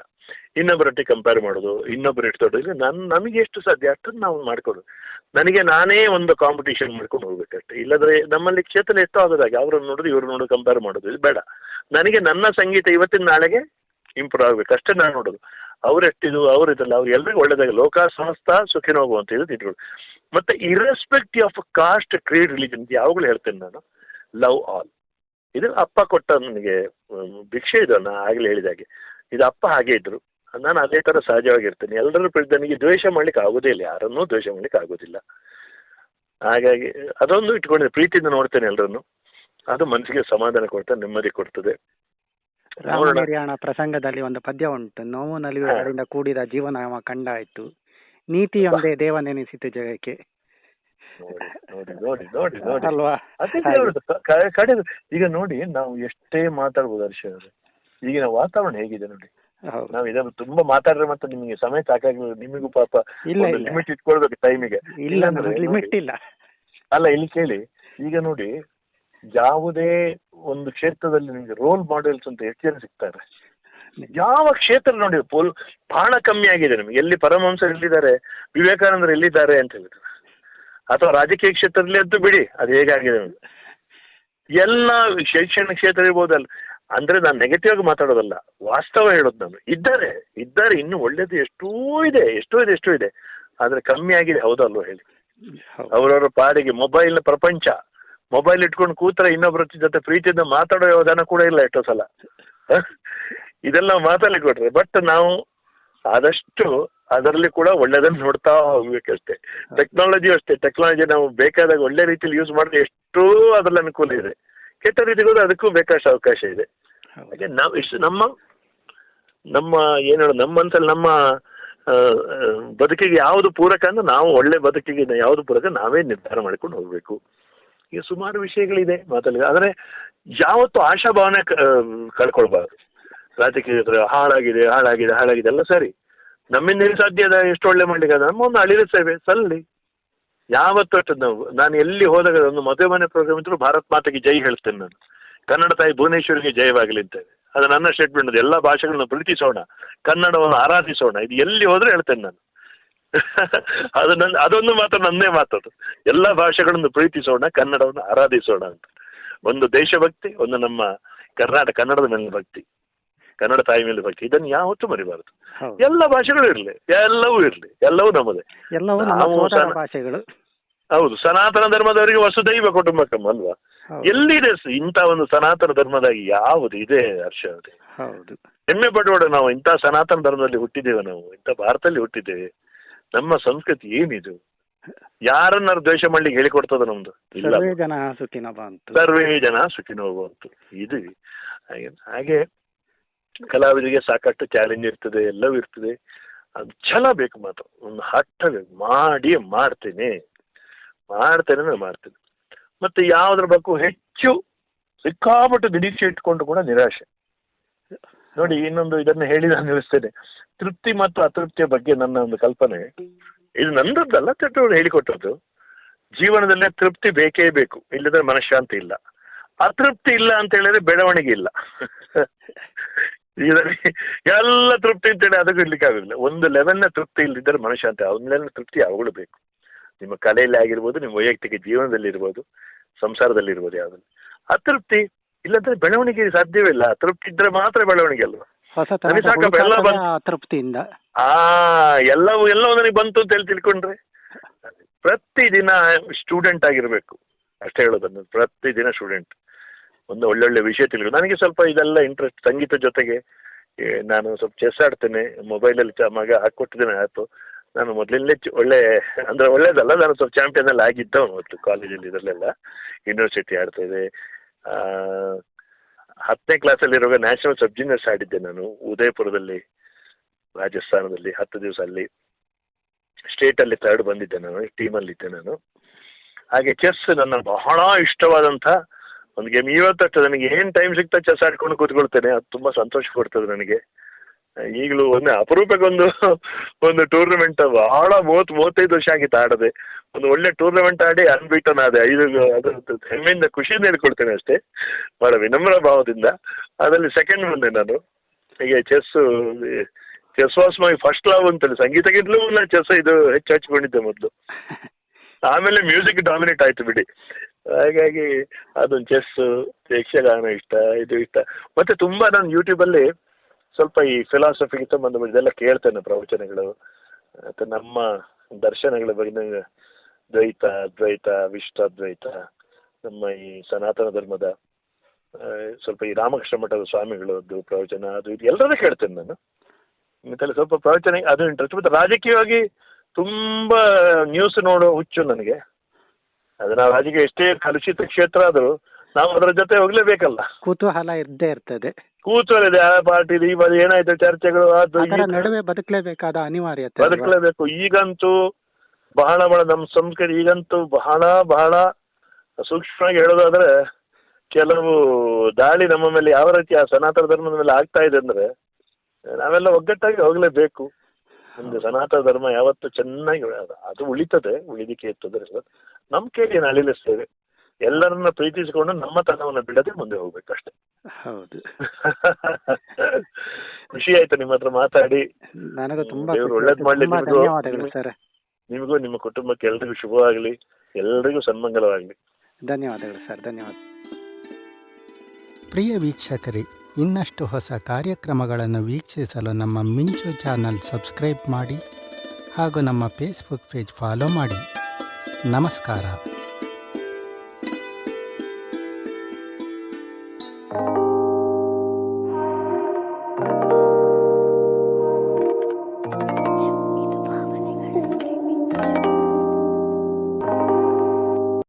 ಇನ್ನೊಬ್ಬರೊಟ್ಟಿಗೆ ಕಂಪೇರ್ ಮಾಡೋದು ಇನ್ನೊಬ್ಬರು ಎಷ್ಟು ದೊಡ್ಡ ನನ್, ನಮಗೆ ಎಷ್ಟು ಸಾಧ್ಯ ಅಷ್ಟನ್ನು ನಾವು ಮಾಡ್ಕೊಳ್ಳೋದು. ನನಗೆ ನಾನೇ ಒಂದು ಕಾಂಪಿಟೇಷನ್ ಮಾಡ್ಕೊಂಡು ಹೋಗ್ಬೇಕಷ್ಟೇ ಇಲ್ಲದ್ರೆ ನಮ್ಮಲ್ಲಿ ಕ್ಷೇತ್ರ ಎಷ್ಟು ಆಗೋದಾಗೆ ಅವ್ರನ್ನ ನೋಡಿದ್ರೆ ಇವ್ರು ನೋಡೋದು ಕಂಪೇರ್ ಮಾಡೋದು. ಇದು ಬೇಡ. ನನಗೆ ನನ್ನ ಸಂಗೀತ ಇವತ್ತಿನ ನಾಳೆಗೆ ಇಂಪ್ರೂವ್ ಆಗ್ಬೇಕು. ಅಷ್ಟೇ ನಾನು ನೋಡೋದು. ಅವ್ರೆಷ್ಟಿದು ಅವ್ರು ಇದಲ್ಲ ಅವ್ರು ಎಲ್ರಿಗೂ ಒಳ್ಳೇದಾಗ ಲೋಕ ಸಂಸ್ಥ ಸುಖಿನೋಗು ಅಂತ ಇದು ತಿಳ್ಕೊಳ್ಳಿ ಮತ್ತೆ irrespective of caste creed religion ಯಾವಾಗಲೂ ಹೇಳ್ತೇನೆ ನಾನು. ಲವ್ ಆಲ್ ಇದು ಅಪ್ಪ ಕೊಟ್ಟ ನನಗೆ ಭಿಕ್ಷೆ ಇದು ನಾ ಆಗ್ಲೇ ಹೇಳಿದಾಗೆ ಇದು ಅಪ್ಪ ಹಾಗೆ ಇದ್ರು. ನಾನು ಅದೇ ತರ ಸಹಜವಾಗಿರ್ತೇನೆ. ಎಲ್ಲರೂ ನನಗೆ ದ್ವೇಷ ಮಾಡ್ಲಿಕ್ಕೆ ಆಗೋದೇ ಇಲ್ಲ. ಯಾರನ್ನೂ ದ್ವೇಷ ಮಾಡ್ಲಿಕ್ಕೆ ಆಗೋದಿಲ್ಲ. ಹಾಗಾಗಿ, ಅದೊಂದು ಇಟ್ಕೊಂಡಿದ್ದೆ. ಪ್ರೀತಿಯಿಂದ ನೋಡ್ತೇನೆ ಎಲ್ಲರನ್ನು ಅದು ಮನಸ್ಸಿಗೆ ಸಮಾಧಾನ ಕೊಡ್ತಾ ನೆಮ್ಮದಿ ಕೊಡ್ತದೆ. ರಾಮನಿರ್ಯಾಣ ಪ್ರಸಂಗದಲ್ಲಿ ಒಂದು ಪದ್ಯ ಉಂಟು. ನೋವು ನಲಿವುಗಳಿಂದ ಕೂಡಿದ ಜೀವನ ಅವ ಕಂಡಾಯ್ತು. ನೀತಿಯೊಂದೇ ದೇವನೆನಿಸಿತು ಜಗಕ್ಕೆ ನೋಡಿ ನೋಡಿ ನೋಡಿ ಅಲ್ವಾ? ಅದೇ. ಕ- ಈಗ ನೋಡಿ ನಾವು ಎಷ್ಟೇ ಮಾತಾಡ್ಬೋದು ಹರ್ಷ ಅವರೇ. ಈಗಿನ ವಾತಾವರಣ ಹೇಗಿದೆ ನೋಡಿ. ಹೌದು. ನಾವು ಇದನ್ನು ತುಂಬಾ ಮಾತಾಡ್ರೆ ಮತ್ತೆ ನಿಮಗೆ ಸಮಯ ಸಾಕಾಗಿ ನಿಮಗೂ ಪಾಪ ಇಲ್ಲ ಇಲ್ಲ. ಲಿಮಿಟ್ ಇಟ್ಕೊಳ್ಬೇಕು ಟೈಮಿಗೆ ಇಲ್ಲ ಲಿಮಿಟ್ ಇಲ್ಲ. ಅಲ್ಲ ಇಲ್ಲಿ ಕೇಳಿ. ಈಗ ನೋಡಿ ಯಾವುದೇ ಒಂದು ಕ್ಷೇತ್ರದಲ್ಲಿ ನಿಮಗೆ ರೋಲ್ ಮಾಡೆಲ್ಸ್ ಅಂತ ಎಷ್ಟು ಜನ ಸಿಗ್ತಾರೆ. ಯಾವ ಕ್ಷೇತ್ರ ನೋಡಿ ಪೋಲ್ ಬಹಳ ಕಮ್ಮಿ ಆಗಿದೆ ನಿಮಗೆ. ಎಲ್ಲಿ ಪರಮಹಂಸ ಎಲ್ಲಿದ್ದಾರೆ ವಿವೇಕಾನಂದರು ಎಲ್ಲಿದ್ದಾರೆ ಅಂತ ಹೇಳಿದ್ರು. ಅಥವಾ ರಾಜಕೀಯ ಕ್ಷೇತ್ರದಲ್ಲಿ ಅಂತೂ ಬಿಡಿ ಅದು ಹೇಗಾಗಿದೆ ನಿಮ್ಗೆ? ಎಲ್ಲ ಶೈಕ್ಷಣಿಕ ಕ್ಷೇತ್ರ ಇರ್ಬೋದಲ್ಲ. ಅಂದ್ರೆ ನಾನು ನೆಗೆಟಿವ್ ಆಗಿ ಮಾತಾಡೋದಲ್ಲ ವಾಸ್ತವ ಹೇಳೋದು ನಾನು. ಇದ್ದಾರೆ ಇದ್ದಾರೆ ಇನ್ನು ಒಳ್ಳೇದು ಎಷ್ಟೋ ಇದೆ ಎಷ್ಟೋ ಇದೆ ಎಷ್ಟೋ ಇದೆ. ಆದ್ರೆ ಕಮ್ಮಿ ಆಗಿದೆ ಹೌದಲ್ವ ಹೇಳಿ? ಅವರವರ ಪಾಡಿಗೆ ಮೊಬೈಲ್ ಪ್ರಪಂಚ. ಮೊಬೈಲ್ ಇಟ್ಕೊಂಡು ಕೂತ್ರೆ ಇನ್ನೊಬ್ಬರ ಜೊತೆ ಪ್ರೀತಿಯಿಂದ ಮಾತಾಡೋ ಯೋಧನ ಕೂಡ ಇಲ್ಲ ಎಷ್ಟೋ ಸಲ? ಇದೆಲ್ಲ ಮಾತಲ್ಲಿ ಕೊಟ್ರೆ. ಬಟ್ ನಾವು ಆದಷ್ಟು ಅದರಲ್ಲಿ ಕೂಡ ಒಳ್ಳೇದನ್ನ ನೋಡ್ತಾ ಹೋಗ್ಬೇಕಷ್ಟೇ ಟೆಕ್ನಾಲಜಿ ಅಷ್ಟೇ. ಟೆಕ್ನಾಲಜಿ ನಾವು ಬೇಕಾದಾಗ ಒಳ್ಳೆ ರೀತಿಯಲ್ಲಿ ಯೂಸ್ ಮಾಡಿದ್ರೆ ಎಷ್ಟೋ ಅದ್ರಲ್ಲಿ ಅನುಕೂಲ ಇದೆ. ಕೆಟ್ಟ ರೀತಿಗೂ ಅದಕ್ಕೂ ಬೇಕಷ್ಟು ಅವಕಾಶ ಇದೆ. ಹಾಗೆ ನಾವು ಇಷ್ಟು ನಮ್ಮ ನಮ್ಮ ಏನು ನಮ್ಮ ಮನಸ್ಸಲ್ಲಿ ನಮ್ಮ ಬದುಕಿಗೆ ಯಾವುದು ಪೂರಕ ಅಂದ್ರೆ ನಾವು ಒಳ್ಳೆ ಬದುಕಿಗೆ ಯಾವುದು ಪೂರಕ ನಾವೇ ನಿರ್ಧಾರ ಮಾಡ್ಕೊಂಡು ಹೋಗ್ಬೇಕು. ಸುಮಾರು ವಿಷಯಗಳಿದೆ ಮಾತಲ್ಲಿ. ಆದರೆ ಯಾವತ್ತು ಆಶಾಭಾವನೆ ಕಳ್ಕೊಳ್ಬಾರ್ದು. ರಾಜಕೀಯ ಹಾಳಾಗಿದೆ ಹಾಳಾಗಿದೆ ಹಾಳಾಗಿದೆ ಎಲ್ಲ ಸರಿ. ನಮ್ಮಿಂದ ಸಾಧ್ಯ ಅದ, ಎಷ್ಟು ಒಳ್ಳೆ ಮಾಡ್ಲಿಕ್ಕೆ ನಮ್ಮ ಒಂದು ಅಳಿದ ಸೇವೆ, ಸಲ್ಲಿ. ಯಾವತ್ತು ಅಷ್ಟು ನಾವು, ನಾನು ಎಲ್ಲಿ ಹೋದಾಗ ಒಂದು ಮದುವೆ ಮನೆ ಪ್ರೋಗ್ರಾಮ್ ಇದ್ರು ಭಾರತ್ ಮಾತೆಗೆ ಜೈ ಹೇಳ್ತೇನೆ ನಾನು. ಕನ್ನಡ ತಾಯಿ ಭುವನೇಶ್ವರಿಗೆ ಜಯವಾಗಲಿ ಅಂತೇವೆ ಅದು ನನ್ನ ಸ್ಟೇಟ್ಮೆಂಟ್ ಎಲ್ಲ ಭಾಷೆಗಳನ್ನು ಪ್ರೀತಿಸೋಣ. ಕನ್ನಡವನ್ನು ಆರಾಧಿಸೋಣ. ಇದು ಎಲ್ಲಿ ಹೋದ್ರೆ ಹೇಳ್ತೇನೆ ನಾನು. ಅದು ನನ್ನ ಅದೊಂದು ಮಾತ್ರ ನನ್ನೇ ಮಾತದು. ಎಲ್ಲ ಭಾಷೆಗಳನ್ನು ಪ್ರೀತಿಸೋಣ ಕನ್ನಡವನ್ನು ಆರಾಧಿಸೋಣ ಅಂತ. ಒಂದು ದೇಶಭಕ್ತಿ ಒಂದು ನಮ್ಮ ಕರ್ನಾಟಕ ಕನ್ನಡದ ಮೇಲೆ ಭಕ್ತಿ. ಕನ್ನಡ ತಾಯಿ ಮೇಲೆ ಭಕ್ತಿ. ಇದನ್ನು ಯಾವತ್ತೂ ಮರಿಬಾರದು. ಎಲ್ಲ ಭಾಷೆಗಳು ಇರಲಿ. ಎಲ್ಲವೂ ಇರಲಿ. ಎಲ್ಲವೂ ನಮ್ಮದೇ. ಎಲ್ಲವೂ ಭಾಷೆಗಳು. ಹೌದು. ಸನಾತನ ಧರ್ಮದವರಿಗೆ ವಸುದೈವ ಕುಟುಂಬಕಂ ಅಲ್ವಾ? ಎಲ್ಲಿದೆ ಇಂಥ ಒಂದು ಸನಾತನ ಧರ್ಮದಾಗಿ ಯಾವುದು ಇದೆ ಹರ್ಷ ಹೌದು. ಹೆಮ್ಮೆ ಪಡುವ ನಾವು ಇಂಥ ಸನಾತನ ಧರ್ಮದಲ್ಲಿ ಹುಟ್ಟಿದ್ದೇವೆ ನಾವು. ಇಂಥ ಭಾರತದಲ್ಲಿ ಹುಟ್ಟಿದ್ದೇವೆ. ನಮ್ಮ ಸಂಸ್ಕೃತಿ ಏನಿದು? ಯಾರನ್ನಾರು ದ್ವೇಷ ಮಾಡ್ಲಿಕ್ಕೆ ಹೇಳಿಕೊಡ್ತದ ನಮ್ದು? ಇಲ್ಲ. ಸರ್ವೇ ಜನ ಸುಖಿನ ಬಂತು ಸರ್ವೇ ಜನ ಅಂತ ಇದು ಹಾಗೆ ಹಾಗೆ ಕಲಾವಿದರಿಗೆ ಸಾಕಷ್ಟು ಚಾಲೆಂಜ್ ಇರ್ತದೆ ಎಲ್ಲವೂ ಇರ್ತದೆ. ಅದು ಛಲ ಬೇಕು ಮಾತ್ರ. ಒಂದು ಹಠ ಬೇಕು. ಮಾಡಿ ಮಾಡ್ತೇನೆ. ಮಾಡ್ತೇನೆ ಅಂದ್ರೆ ಮಾಡ್ತೇನೆ. ಮತ್ತೆ ಯಾವ್ದ್ರ ಬಗ್ಗೆ ಹೆಚ್ಚು ಸಿಕ್ಕಾಪಟ್ಟು ನಿರೀಕ್ಷೆ ಇಟ್ಕೊಂಡು ಕೂಡ ನಿರಾಶೆ. ನೋಡಿ, ಇನ್ನೊಂದು ಇದನ್ನು ಹೇಳಿ ನಾನು ನಿಲ್ಲಿಸ್ತೇನೆ ತೃಪ್ತಿ ಮತ್ತು ಅತೃಪ್ತಿಯ ಬಗ್ಗೆ ನನ್ನ ಒಂದು ಕಲ್ಪನೆ. ಇದು ನಂದದ್ದಲ್ಲ ಚಟ್ಟವರು ಹೇಳಿಕೊಟ್ಟದ್ದು. ಜೀವನದಲ್ಲಿ ತೃಪ್ತಿ ಬೇಕೇ ಬೇಕು. ಇಲ್ಲದ್ರೆ ಮನಃಶಾಂತಿ ಇಲ್ಲ. ಅತೃಪ್ತಿ ಇಲ್ಲ ಅಂತ ಹೇಳಿದ್ರೆ ಬೆಳವಣಿಗೆ ಇಲ್ಲ. ಇದರಲ್ಲಿ ಎಲ್ಲ ತೃಪ್ತಿ ಅಂತೇಳಿ ಅದಕ್ಕೂ ಇರ್ಲಿಕ್ಕೆ ಆಗುದಿಲ್ಲ. ಒಂದು ಲೆವೆಲ್ನ ತೃಪ್ತಿ ಇಲ್ಲದಿದ್ದರೆ ಮನಃಶಾಂತಿ ಒಂದು ತೃಪ್ತಿ ಯಾವಾಗಲೂ ಬೇಕು. ನಿಮ್ಮ ಕಲೆಯಲ್ಲಿ ಆಗಿರ್ಬೋದು, ನಿಮ್ಮ ವೈಯಕ್ತಿಕ ಜೀವನದಲ್ಲಿ ಇರ್ಬೋದು ಸಂಸಾರದಲ್ಲಿ ಇರ್ಬೋದು ಯಾವ್ದು ಅತೃಪ್ತಿ ಇಲ್ಲಂದ್ರೆ ಬೆಳವಣಿಗೆ ಸಾಧ್ಯವಿಲ್ಲ ತೃಪ್ತಿ ಇದ್ರೆ ಮಾತ್ರ ಬೆಳವಣಿಗೆ ಅಲ್ವಾ? ಹೊಸತನದ ನನಗೆ ಸಾಕಪ್ಪ, ಎಲ್ಲ ಹುಡುಕಾಟದ ತೃಪ್ತಿಯಿಂದ. ಆ ಎಲ್ಲವೂ ಎಲ್ಲವೂ ನನಗೆ ಬಂತು ಅಂತ ಹೇಳಿ ತಿಳ್ಕೊಂಡ್ರೆ ಪ್ರತಿ ದಿನ ಸ್ಟೂಡೆಂಟ್ ಆಗಿರ್ಬೇಕು. ಅಷ್ಟೇ ಹೇಳೋದನ್ನು ಪ್ರತಿದಿನ ಸ್ಟೂಡೆಂಟ್. ಒಂದು ಒಳ್ಳೊಳ್ಳೆ ವಿಷಯ ತಿಳ್ಕೊಂಡು ನನಗೆ ಸ್ವಲ್ಪ ಇದೆಲ್ಲ ಇಂಟ್ರೆಸ್ಟ್ ಸಂಗೀತ ಜೊತೆಗೆ ಏ, ನಾನು ಸ್ವಲ್ಪ ಚೆಸ್ ಆಡ್ತೇನೆ ಮೊಬೈಲಲ್ಲಿ ಚ ಮಗ ಹಾಕ್ಕೊಟ್ಟಿದ್ದೇನೆ ಆಯ್ತು. ನಾನು ಮೊದಲಿಂದಲೇ ಚ- ಒಳ್ಳೆ ಅಂದ್ರೆ ಒಳ್ಳೇದಲ್ಲ ನಾನು ಸ್ವಲ್ಪ ಚಾಂಪಿಯನ್ ಅಲ್ಲಿ ಆಗಿದ್ದವನು ಮತ್ತು ಕಾಲೇಜಲ್ಲಿ ಇದರಲ್ಲೆಲ್ಲ. ಯೂನಿವರ್ಸಿಟಿ ಆಡ್ತಾ ಇದೆ ಹತ್ತನೇ ಕ್ಲಾಸಲ್ಲಿ ಇರುವಾಗ ನ್ಯಾಷನಲ್ ಸಬ್ ಜೂನಿಯರ್ಸ್ ಆಡಿದ್ದೆ ನಾನು, ಉದಯಪುರದಲ್ಲಿ, ರಾಜಸ್ಥಾನದಲ್ಲಿ, ಹತ್ತು ದಿವಸ ಅಲ್ಲಿ. ಸ್ಟೇಟ್ ಅಲ್ಲಿ ಥರ್ಡ್ ಬಂದಿದ್ದೆ ನಾನು ಟೀಮಲ್ಲಿದ್ದೆ ನಾನು. ಹಾಗೆ ಚೆಸ್ ನನ್ನ ಬಹಳ ಇಷ್ಟವಾದಂಥ ಒಂದು ಗೇಮ್ ಇವತ್ತಷ್ಟು ನನಗೆ ಏನು ಟೈಮ್ ಸಿಗ್ತಾ ಚೆಸ್ ಆಡ್ಕೊಂಡು ಕೂತ್ಕೊಳ್ತೇನೆ, ಅದು ತುಂಬಾ ಸಂತೋಷ ಕೊಡ್ತದೆ ನನಗೆ. ಈಗಲೂ ಒಂದೇ ಅಪರೂಪಕ್ಕೊಂದು, ಒಂದು ಟೂರ್ನಮೆಂಟ್ ಬಹಳ ಮೂವತ್ತು, ಮೂವತ್ತೈದು ವರ್ಷ ಆಗಿತ್ತು ಆಡದೆ. ಒಂದು ಒಳ್ಳೆ ಟೂರ್ನಮೆಂಟ್ ಆಡಿ ಅನ್ಬಿಟನ್ ಆದ. ಐದು ಹೆಮ್ಮೆಯಿಂದ ಖುಷಿಯಿಂದ ಹೇಳ್ಕೊಳ್ತೇನೆ ಅಷ್ಟೇ. ಬಹಳ ವಿನಮ್ರ ಭಾವದಿಂದ. ಅದರಲ್ಲಿ ಸೆಕೆಂಡ್ ಬಂದೆ ನಾನು. ಹೀಗೆ chess chess was my first love ಅಂತೇಳಿ. ಸಂಗೀತಕ್ಕಿಂತಲೂ ನಾನು ಚೆಸ್ ಇದು ಹೆಚ್ಚು ಹಚ್ಕೊಂಡಿದ್ದೆ ಮೊದಲು. ಆಮೇಲೆ ಮ್ಯೂಸಿಕ್ ಡಾಮಿನೇಟ್ ಆಯ್ತು ಬಿಡಿ. ಹಾಗಾಗಿ ಅದೊಂದು ಚೆಸ್ ಯಕ್ಷಗಾನ ಇಷ್ಟ, ಇದು ಇಷ್ಟ. ಮತ್ತೆ ತುಂಬಾ ನಾನು ಯೂಟ್ಯೂಬಲ್ಲಿ ಸ್ವಲ್ಪ ಈ ಫಿಲಾಸಫಿಗೆ ಸಂಬಂಧ ಇದೆಲ್ಲ ಕೇಳ್ತೇನೆ ಪ್ರವಚನಗಳು. ಮತ್ತೆ ನಮ್ಮ ದರ್ಶನಗಳ ಬಗ್ಗೆ ದ್ವೈತ ಅದ್ವೈತ ದ್ವೈತ ನಮ್ಮ ಈ ಸನಾತನ ಧರ್ಮದ ಸ್ವಲ್ಪ ಈ ರಾಮಕೃಷ್ಣ ಮಠದ ಸ್ವಾಮಿಗಳದ್ದು ಪ್ರವಚನ ಅದು ಇದು ಎಲ್ಲರೂ ಕೇಳ್ತೇನೆ ನಾನು. ಮತ್ತೆ ಸ್ವಲ್ಪ ಪ್ರವಚನ ಅದು ಇಂಟ್ರೆಸ್ಟ್ ಮತ್ತೆ ರಾಜಕೀಯವಾಗಿ ತುಂಬಾ ನ್ಯೂಸ್ ನೋಡೋ ಹುಚ್ಚು ನನಗೆ. ಅದು ನಾವು ರಾಜಕೀಯ ಎಷ್ಟೇ ಕಲುಷಿತ ಕ್ಷೇತ್ರ ಆದರೂ ನಾವು ಅದರ ಜೊತೆ ಹೋಗ್ಲೇಬೇಕಲ್ಲ. ಕುತೂಹಲ ಇದ್ದೇ ಇರ್ತದೆ. ಇದೆ ಆ ಪಾರ್ಟಿ ಈ ಬಾರಿ ಏನಾಯ್ತು ಚರ್ಚೆಗಳು ಅದು. ನಡುವೆ ಬದುಕಲೇಬೇಕಾದ ಅನಿವಾರ್ಯತೆ? ಬದುಕಲೇಬೇಕು. ಈಗಂತೂ ಬಹಳ ಬಹಳ ನಮ್ಮ ಸಂಸ್ಕೃತಿ ಈಗಂತೂ ಬಹಳ ಬಹಳ ಸೂಕ್ಷ್ಮವಾಗಿ ಹೇಳೋದಾದ್ರೆ ಕೆಲವು ದಾಳಿ ನಮ್ಮ ಮೇಲೆ ಯಾವ ರೀತಿ ಆ ಸನಾತನ ಧರ್ಮದ ಮೇಲೆ ಆಗ್ತಾ ಇದೆ ಅಂದ್ರೆ ನಾವೆಲ್ಲ ಒಗ್ಗಟ್ಟಾಗಿ ಹೋಗ್ಲೇಬೇಕು. ನಮ್ದು ಸನಾತನ ಧರ್ಮ ಯಾವತ್ತು ಚೆನ್ನಾಗಿ ಅದು ಉಳಿತದೆ ಉಳಿದಿಕ್ಕೆ ಇರ್ತದೆ. ನಮ್ ಕೈಲಿ ಅಳಿಲಿಸ್ತೇವೆ ಎಲ್ಲರನ್ನ ಪ್ರೀತಿಸಿಕೊಂಡು ನಮ್ಮ ತನವನ್ನ ಬಿಡದೆ ಮುಂದೆ ಹೋಗ್ಬೇಕಷ್ಟೇ ಹೌದು. ಖುಷಿ ಆಯ್ತು ನಿಮ್ಮ ಹತ್ರ ಮಾತಾಡಿ. ನನಗೂ ತುಂಬಾ ಒಳ್ಳೇದ್. ಮಾಡ್ಲಿ ಧನ್ಯವಾದಗಳು ಸರ್. ನಿಮಗೂ ನಿಮ್ಮ ಕುಟುಂಬಕ್ಕೆ ಎಲ್ರಿಗೂ ಶುಭವಾಗಲಿ ಎಲ್ರಿಗೂ ಸನ್ಮಂಗಲವಾಗಲಿ. ಧನ್ಯವಾದಗಳು ಸರ್ ಧನ್ಯವಾದ. ಪ್ರಿಯ ವೀಕ್ಷಕರೇ ಇನ್ನಷ್ಟು ಹೊಸ ಕಾರ್ಯಕ್ರಮಗಳನ್ನು ವೀಕ್ಷಿಸಲು ನಮ್ಮ ಮಿಂಚು ಚಾನಲ್ ಸಬ್ಸ್ಕ್ರೈಬ್ ಮಾಡಿ ಹಾಗೂ ನಮ್ಮ ಫೇಸ್ಬುಕ್ ಪೇಜ್ ಫಾಲೋ ಮಾಡಿ. ನಮಸ್ಕಾರ.